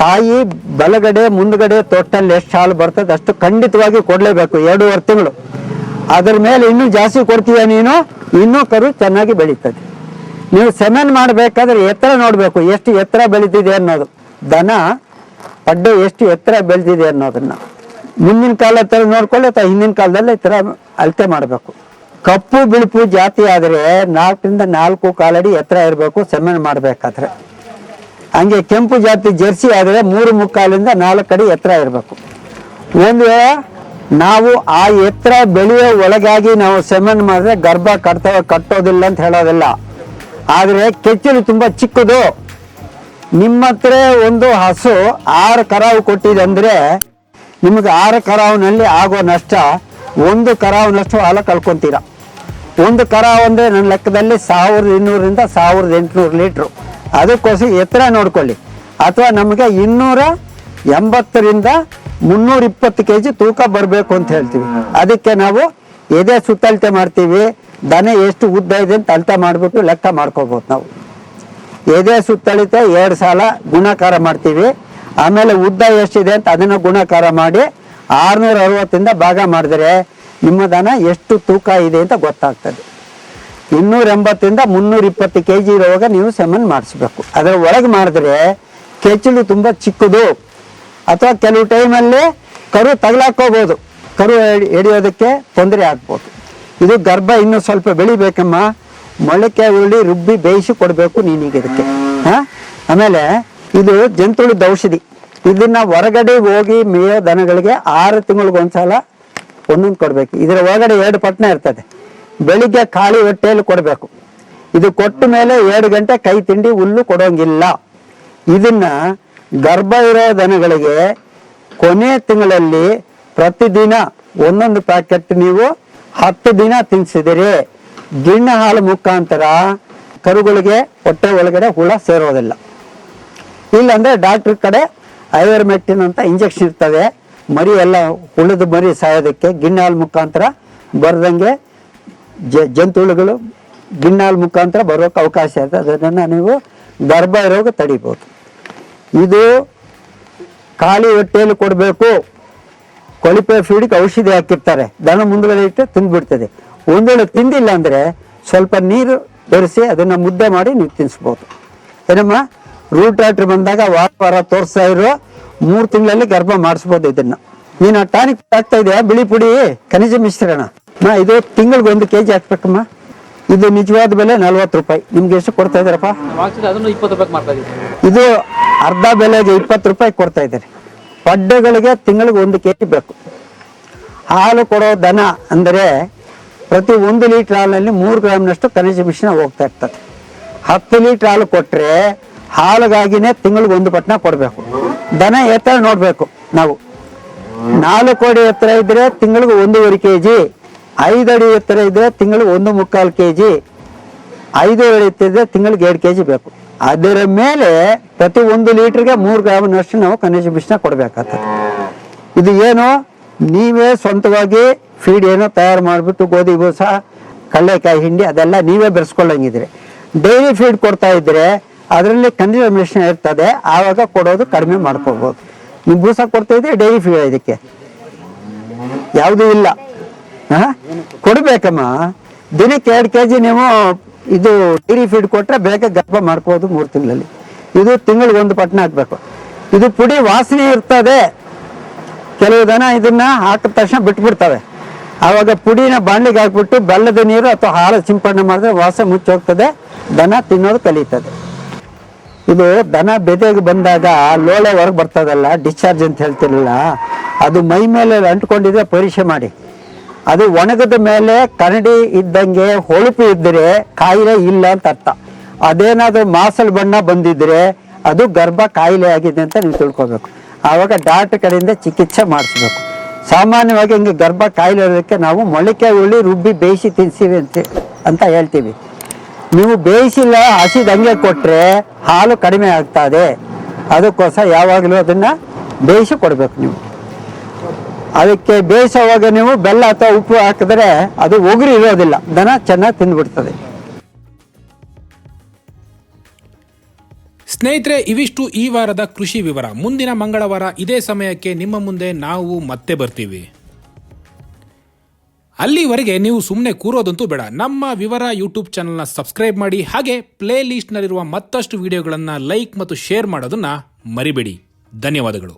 ತಾಯಿ ಬಲಗಡೆ ಮುಂದ್ಗಡೆ ತೊಟ್ಟಲ್ಲಿ ಎಷ್ಟು ಹಾಲು ಬರ್ತದೆ ಅಷ್ಟು ಖಂಡಿತವಾಗಿ ಕೊಡಲೇಬೇಕು, ಎರಡೂವರೆ ತಿಂಗಳು. ಅದ್ರ ಮೇಲೆ ಇನ್ನೂ ಜಾಸ್ತಿ ಕೊಡ್ತೀಯ ನೀನು? ಇನ್ನೂ ಕರು ಚೆನ್ನಾಗಿ ಬೆಳೀತದೆ. ನೀವು ಸೆಮೆನ್ ಮಾಡಬೇಕಾದ್ರೆ ಎತ್ತರ ನೋಡಬೇಕು, ಎಷ್ಟು ಎತ್ತರ ಬೆಳೆದಿದೆ ಅನ್ನೋದು. ದನ, ಪಡ್ಡೆ ಎಷ್ಟು ಎತ್ತರ ಬೆಳೆದಿದೆ ಅನ್ನೋದನ್ನ. ಮುಂದಿನ ಕಾಲ ಥರ ನೋಡ್ಕೊಳ್ಳಿ ಅಥವಾ ಹಿಂದಿನ ಕಾಲದಲ್ಲಿ ಈ ಥರ ಅಳತೆ ಮಾಡಬೇಕು. ಕಪ್ಪು ಬಿಳುಪು ಜಾತಿ ಆದರೆ ನಾಲ್ಕರಿಂದ ನಾಲ್ಕು ಕಾಲಡಿ ಎತ್ತರ ಇರಬೇಕು ಸೆಮೆನ್ ಮಾಡಬೇಕಾದ್ರೆ. ಹಂಗೆ ಕೆಂಪು ಜಾತಿ ಜರ್ಸಿ ಆದರೆ ಮೂರು ಮುಕ್ಕಾಲಿಂದ ನಾಲ್ಕು ಅಡಿ ಎತ್ತರ ಇರಬೇಕು. ಒಂದು ನಾವು ಆ ಎತ್ತರ ಬೆಳೆಯೋ ಒಳಗಾಗಿ ನಾವು ಸೆಮೆನ್ ಮಾಡಿದ್ರೆ ಗರ್ಭ ಕಟ್ತ ಕಟ್ಟೋದಿಲ್ಲ ಅಂತ ಹೇಳೋದಿಲ್ಲ. ಆದರೆ ಕೆಚ್ಚಲು ತುಂಬ ಚಿಕ್ಕದು. ನಿಮ್ಮ ಹತ್ರ ಒಂದು ಹಸು ಆರು ಕರಾವು ಕೊಟ್ಟಿದೆ ಅಂದರೆ ನಿಮಗೆ ಆರು ಕರಾವಿನಲ್ಲಿ ಆಗೋ ನಷ್ಟ, ಒಂದು ಕರಾವಿನಷ್ಟು ಹಾಲು ಕಳ್ಕೊತೀರ. ಒಂದು ಕರಾವು ಅಂದ್ರೆ ನನ್ನ ಲೆಕ್ಕದಲ್ಲಿ ಸಾವಿರದ ಇನ್ನೂರಿಂದ ಸಾವಿರದ ಎಂಟುನೂರು ಲೀಟ್ರು. ಅದಕ್ಕೋಸ್ಕರ ಎತ್ತರ ನೋಡ್ಕೊಳ್ಳಿ. ಅಥವಾ ನಮಗೆ ಇನ್ನೂರ ಎಂಬತ್ತರಿಂದ ಮುನ್ನೂರ ಇಪ್ಪತ್ತು ಕೆ ಜಿ ತೂಕ ಬರಬೇಕು ಅಂತ ಹೇಳ್ತೀವಿ. ಅದಕ್ಕೆ ನಾವು ಎದೆ ಸುತ್ತಳತೆ ಮಾಡ್ತೀವಿ. ದನ ಎಷ್ಟು ಉದ್ದ ಇದೆ ಅಂತ ಅಳ್ತ ಮಾಡಿಬಿಟ್ಟು ಲೆಕ್ಕ ಮಾಡ್ಕೋಬೋದು ನಾವು. ಎದೆ ಸುತ್ತಳಿತ ಎರಡು ಸಲ ಗುಣಾಕಾರ ಮಾಡ್ತೀವಿ. ಆಮೇಲೆ ಉದ್ದ ಎಷ್ಟಿದೆ ಅಂತ ಅದನ್ನು ಗುಣಾಕಾರ ಮಾಡಿ ಆರ್ನೂರ ಅರವತ್ತಿಂದ ಭಾಗ ಮಾಡಿದ್ರೆ ನಿಮ್ಮ ದನ ಎಷ್ಟು ತೂಕ ಇದೆ ಅಂತ ಗೊತ್ತಾಗ್ತದೆ. ಇನ್ನೂರ ಎಂಬತ್ತಿಂದ ಮುನ್ನೂರ ಇಪ್ಪತ್ತು ಕೆ ಜಿ ಇರುವಾಗ ನೀವು ಸೆಮನ್ ಮಾಡಿಸ್ಬೇಕು. ಅದರ ಒಳಗೆ ಮಾಡಿದ್ರೆ ಕೆಚ್ಚಲು ತುಂಬ ಚಿಕ್ಕದು. ಅಥವಾ ಕೆಲವು ಟೈಮಲ್ಲಿ ಕರು ತಗಲಾಕೋಬೋದು ಕರು ಹಿಡಿಯೋದಕ್ಕೆ ತೊಂದರೆ ಆಗ್ಬೋದು. ಇದು ಗರ್ಭ ಇನ್ನೂ ಸ್ವಲ್ಪ ಬೆಳಿಬೇಕಮ್ಮ. ಮೊಳಕೆ ಉಳ್ಳಿ ರುಬ್ಬಿ, ಬೇಯಿಸಿ ಕೊಡಬೇಕು ನೀನೀಗ ಇದಕ್ಕೆ. ಹಾ? ಆಮೇಲೆ ಇದು ಜಂತುಳದ ಔಷಧಿ. ಇದನ್ನ ಹೊರಗಡೆ ಹೋಗಿ ಮೇಯೋ ದನಗಳಿಗೆ ಆರು ತಿಂಗಳಿಗೊಂದ್ಸಲ ಒಂದೊಂದು ಕೊಡಬೇಕು. ಇದರ ಒಳಗಡೆ ಎರಡು ಪಟ್ನ ಇರ್ತದೆ. ಬೆಳಿಗ್ಗೆ ಖಾಲಿ ಹೊಟ್ಟೆಯಲ್ಲಿ ಕೊಡಬೇಕು. ಇದು ಕೊಟ್ಟ ಮೇಲೆ ಎರಡು ಗಂಟೆ ಕೈ ತಿಂಡಿ ಹುಲ್ಲು ಕೊಡೋಂಗಿಲ್ಲ. ಇದನ್ನ ಗರ್ಭ ಇರೋ ದನಗಳಿಗೆ ಕೊನೆ ತಿಂಗಳಲ್ಲಿ ಪ್ರತಿದಿನ ಒಂದೊಂದು ಪ್ಯಾಕೆಟ್ ನೀವು ಹತ್ತು ದಿನ ತಿನ್ಸಿದಿರಿ ಗಿಣ್ಣ ಹಾಲು ಮುಖಾಂತರ ಕರುಗಳಿಗೆ ಹೊಟ್ಟೆ ಒಳಗಡೆ ಹುಳ ಸೇರೋದಿಲ್ಲ. ಇಲ್ಲಾಂದ್ರೆ ಡಾಕ್ಟರ್ ಕಡೆ ಐವರ್ಮೆಕ್ಟಿನ್ ಅಂತ ಇಂಜೆಕ್ಷನ್ ಇರ್ತವೆ ಮರಿ ಎಲ್ಲ ಹುಳದ ಮರಿ ಸಾಯೋದಕ್ಕೆ ಗಿಣ್ಣಾಲ್ ಮುಖಾಂತರ ಬರ್ದಂಗೆ ಜಂತುಳುಗಳು ಗಿಣ್ಣಾಲ್ ಮುಖಾಂತರ ಬರೋಕೆ ಅವಕಾಶ ಇರ್ತದೆ. ಅದನ್ನ ನೀವು ಗರ್ಭ ರೋಗ ತಡಿಬೋದು. ಇದು ಖಾಲಿ ಹೊಟ್ಟೆಯಲ್ಲಿ ಕೊಡಬೇಕು. ಕೊಳಿಪೆ ಫೀಡ್ಗೆ ಔಷಧಿ ಹಾಕಿರ್ತಾರೆ. ದನ ಮುಂದುಗಡೆ ಇಟ್ಟು ತಿಂದ್ಬಿಡ್ತದೆ. ಒಂದು ವೇಳೆ ತಿಂದಿಲ್ಲ ಅಂದರೆ ಸ್ವಲ್ಪ ನೀರು ಬೆರೆಸಿ ಅದನ್ನು ಮುದ್ದೆ ಮಾಡಿ ನೀವು ತಿನ್ನಿಸ್ಬೋದು ಏನಮ್ಮ? ರೂಟ್ ಡಾಕ್ಟ್ರ್ ಬಂದಾಗ ವಾರ ವಾರ ತೋರಿಸ್ತಾ ಇರೋ ಮೂರು ತಿಂಗಳಲ್ಲಿ ಗರ್ಭ ಮಾಡಿಸ್ಬೋದು ಇದನ್ನ. ನೀನು ಟಾನಿಕ್ ಹಾಕ್ತಾ ಇದೆಯಾ? ಬಿಳಿ ಪುಡಿ? ಖನಿಜ ಮಿಶ್ರಣ. ನಾ ಇದು ತಿಂಗಳಿಗೆ ಒಂದು ಕೆ ಜಿ ಹಾಕ್ಬೇಕಮ್ಮ. ಇದು ನಿಜವಾದ ಬೆಲೆ ನಲ್ವತ್ತು ರೂಪಾಯಿ. ನಿಮ್ಗೆ ಎಷ್ಟು ಕೊಡ್ತಾ ಇದ್ದಾರಪ್ಪ? ಇದು ಅರ್ಧ ಬೆಲೆಗೆ ಇಪ್ಪತ್ತು ರೂಪಾಯಿ ಕೊಡ್ತಾ ಇದ್ದಾರೆ. ಪಡ್ಡೆಗಳಿಗೆ ತಿಂಗಳಿಗೆ ಒಂದು ಕೆ ಜಿ ಬೇಕು. ಹಾಲು ಕೊಡೋ ದನ ಅಂದರೆ ಪ್ರತಿ ಒಂದು ಲೀಟ್ರ್ ಹಾಲಿನಲ್ಲಿ ಮೂರು ಗ್ರಾಮ್ನಷ್ಟು ಖನಿಜ ಮಿಶ್ರಣ ಹೋಗ್ತಾ ಇರ್ತದೆ. ಹತ್ತು ಲೀಟ್ರ್ ಹಾಲು ಕೊಟ್ಟರೆ ಹಾಲುಗಾಗಿನೇ ತಿಂಗಳಿಗೆ ಒಂದು ಪಟ್ಟಣ ಕೊಡಬೇಕು. ದನ ಎತ್ತರ ನೋಡಬೇಕು ನಾವು. ನಾಲ್ಕು ಅಡಿ ಎತ್ತರ ಇದ್ರೆ ತಿಂಗಳಿಗೆ ಒಂದೂವರೆ ಕೆ ಜಿ ಐದು ಅಡಿ ಎತ್ತರ ಇದ್ರೆ ತಿಂಗಳಿಗೆ ಒಂದು ಮುಕ್ಕಾಲು ಕೆ ಜಿ ಐದು ಎತ್ತರ ಇದ್ದರೆ ತಿಂಗಳಿಗೆ ಎರಡು ಕೆ ಜಿ ಬೇಕು. ಅದರ ಮೇಲೆ ಪ್ರತಿ ಒಂದು ಲೀಟರ್ಗೆ ಮೂರು ಗ್ರಾಮ್ನಷ್ಟು ನಾವು ಖನಿಜ ಮಿಶ್ರಣ ಕೊಡಬೇಕಾಗ್ತದೆ. ಇದು ಏನು? ನೀವೇ ಸ್ವಂತವಾಗಿ ಫೀಡ್ ಏನೋ ತಯಾರು ಮಾಡಿಬಿಟ್ಟು ಗೋಧಿ ಬೂಸ ಕಡಲೆಕಾಯಿ ಹಿಂಡಿ ಅದೆಲ್ಲ ನೀವೇ ಬೆರೆಸ್ಕೊಳ್ಳಂಗಿದ್ರೆ ಡೈಲಿ ಫೀಡ್ ಕೊಡ್ತಾ ಇದ್ರೆ ಅದರಲ್ಲಿ ಕನ್ನಡ ಮಿಷನ್ ಇರ್ತದೆ, ಆವಾಗ ಕೊಡೋದು ಕಡಿಮೆ ಮಾಡ್ಕೋಬೋದು ನೀವು ಬೂಸ ಕೊಡ್ತಾ ಇದ್ರೆ ಡೈರಿ ಫೀಡ್ ಇದಕ್ಕೆ? ಯಾವುದೂ ಇಲ್ಲ. ಕೊಡ್ಬೇಕಮ್ಮ. ದಿನಕ್ಕೆ ಎರಡು ಕೆ ಜಿ ನೀವು ಇದು ಡೈರಿ ಫೀಡ್ ಕೊಟ್ಟರೆ ಬೇಗ ಗರ್ಭ ಮಾಡ್ಕೋದು ಮೂರು ತಿಂಗಳಲ್ಲಿ. ಇದು ತಿಂಗಳಿಗೆ ಒಂದು ಹಾಕ್ಬೇಕು ಇದು ಪುಡಿ ವಾಸನೆ ಇರ್ತದೆ. ಕೆಲವು ದನ ಇದನ್ನ ಹಾಕಿದ ತಕ್ಷಣ ಬಿಟ್ಬಿಡ್ತವೆ. ಆವಾಗ ಪುಡಿನ ಬಾಣ್ಲಿಗೆ ಹಾಕ್ಬಿಟ್ಟು ಬೆಲ್ಲದ ನೀರು ಅಥವಾ ಹಾಲು ಸಿಂಪಡಣೆ ಮಾಡಿದ್ರೆ ವಾಸ ಮುಚ್ಚೋಗ್ತದೆ. ದನ ತಿನ್ನೋದು ಕಲಿತದೆ. ಇದು ದನ ಬೆದೆಗೆ ಬಂದಾಗ ಲೋಳೆ ಹೊರಗೆ ಬರ್ತದಲ್ಲ ಡಿಸ್ಚಾರ್ಜ್ ಅಂತ ಹೇಳ್ತಿರಲಿಲ್ಲ ಅದು ಮೈ ಮೇಲೆ ಅಂಟ್ಕೊಂಡಿದ್ರೆ ಪರೀಕ್ಷೆ ಮಾಡಿ. ಅದು ಒಣಗದ ಮೇಲೆ ಕರಡಿ ಇದ್ದಂಗೆ ಹೊಳಪು ಇದ್ದರೆ ಕಾಯಿಲೆ ಇಲ್ಲ ಅಂತ ಅರ್ಥ. ಅದೇನಾದ್ರೂ ಮಾಸಲ್ ಬಣ್ಣ ಬಂದಿದ್ರೆ ಅದು ಗರ್ಭ ಕಾಯಿಲೆ ಆಗಿದೆ ಅಂತ ನೀವು ತಿಳ್ಕೊಬೇಕು. ಆವಾಗ ಡಾಕ್ಟರ್ ಕಡೆಯಿಂದ ಚಿಕಿತ್ಸೆ ಮಾಡಿಸ್ಬೇಕು. ಸಾಮಾನ್ಯವಾಗಿ ಹಿಂಗೆ ಗರ್ಭ ಕಾಯಿಲೆ ಇರೋದಕ್ಕೆ ನಾವು ಮೊಳಕೆ ಉಳ್ಳಿ ರುಬ್ಬಿ ಬೇಯಿಸಿ ತಿನ್ಸಿವಿ ಅಂತ ಅಂತ ಹೇಳ್ತೀವಿ. ನೀವು ಬೇಯಿಸಿಲ್ಲ ಹಸಿದ ಹಂಗೆ ಕೊಟ್ರೆ ಹಾಲು ಕಡಿಮೆ ಆಗ್ತದೆ ಅದಕ್ಕೋಸ್ಕರ ಯಾವಾಗಲೂ ಅದನ್ನ ಬೇಯಿಸಿ ಕೊಡಬೇಕು ನೀವು. ಅದಕ್ಕೆ ಬೇಯಿಸೋವಾಗ ನೀವು ಬೆಲ್ಲ ಅಥವಾ ಉಪ್ಪು ಹಾಕಿದ್ರೆ ಅದು ಉಗುರು ಇರೋದಿಲ್ಲ. ದನ ಚೆನ್ನಾಗಿ ತಿಂದ್ಬಿಡ್ತದೆ. ಸ್ನೇಹಿತರೆ, ಇವಿಷ್ಟು ಈ ವಾರದ ಕೃಷಿ ವಿವರ. ಮುಂದಿನ ಮಂಗಳವಾರ ಇದೇ ಸಮಯಕ್ಕೆ ನಿಮ್ಮ ಮುಂದೆ ನಾವು ಮತ್ತೆ ಬರ್ತೀವಿ. ಅಲ್ಲಿವರೆಗೆ ನೀವು ಸುಮ್ಮನೆ ಕೂರೋದಂತೂ ಬೇಡ. ನಮ್ಮ ವಿವರ ಯೂಟ್ಯೂಬ್ ಚಾನಲ್ನ ಸಬ್ಸ್ಕ್ರೈಬ್ ಮಾಡಿ, ಹಾಗೆ ಪ್ಲೇ ಲಿಸ್ಟ್ನಲ್ಲಿರುವ ಮತ್ತಷ್ಟು ವಿಡಿಯೋಗಳನ್ನು ಲೈಕ್ ಮತ್ತು ಶೇರ್ ಮಾಡೋದನ್ನು ಮರಿಬೇಡಿ. ಧನ್ಯವಾದಗಳು.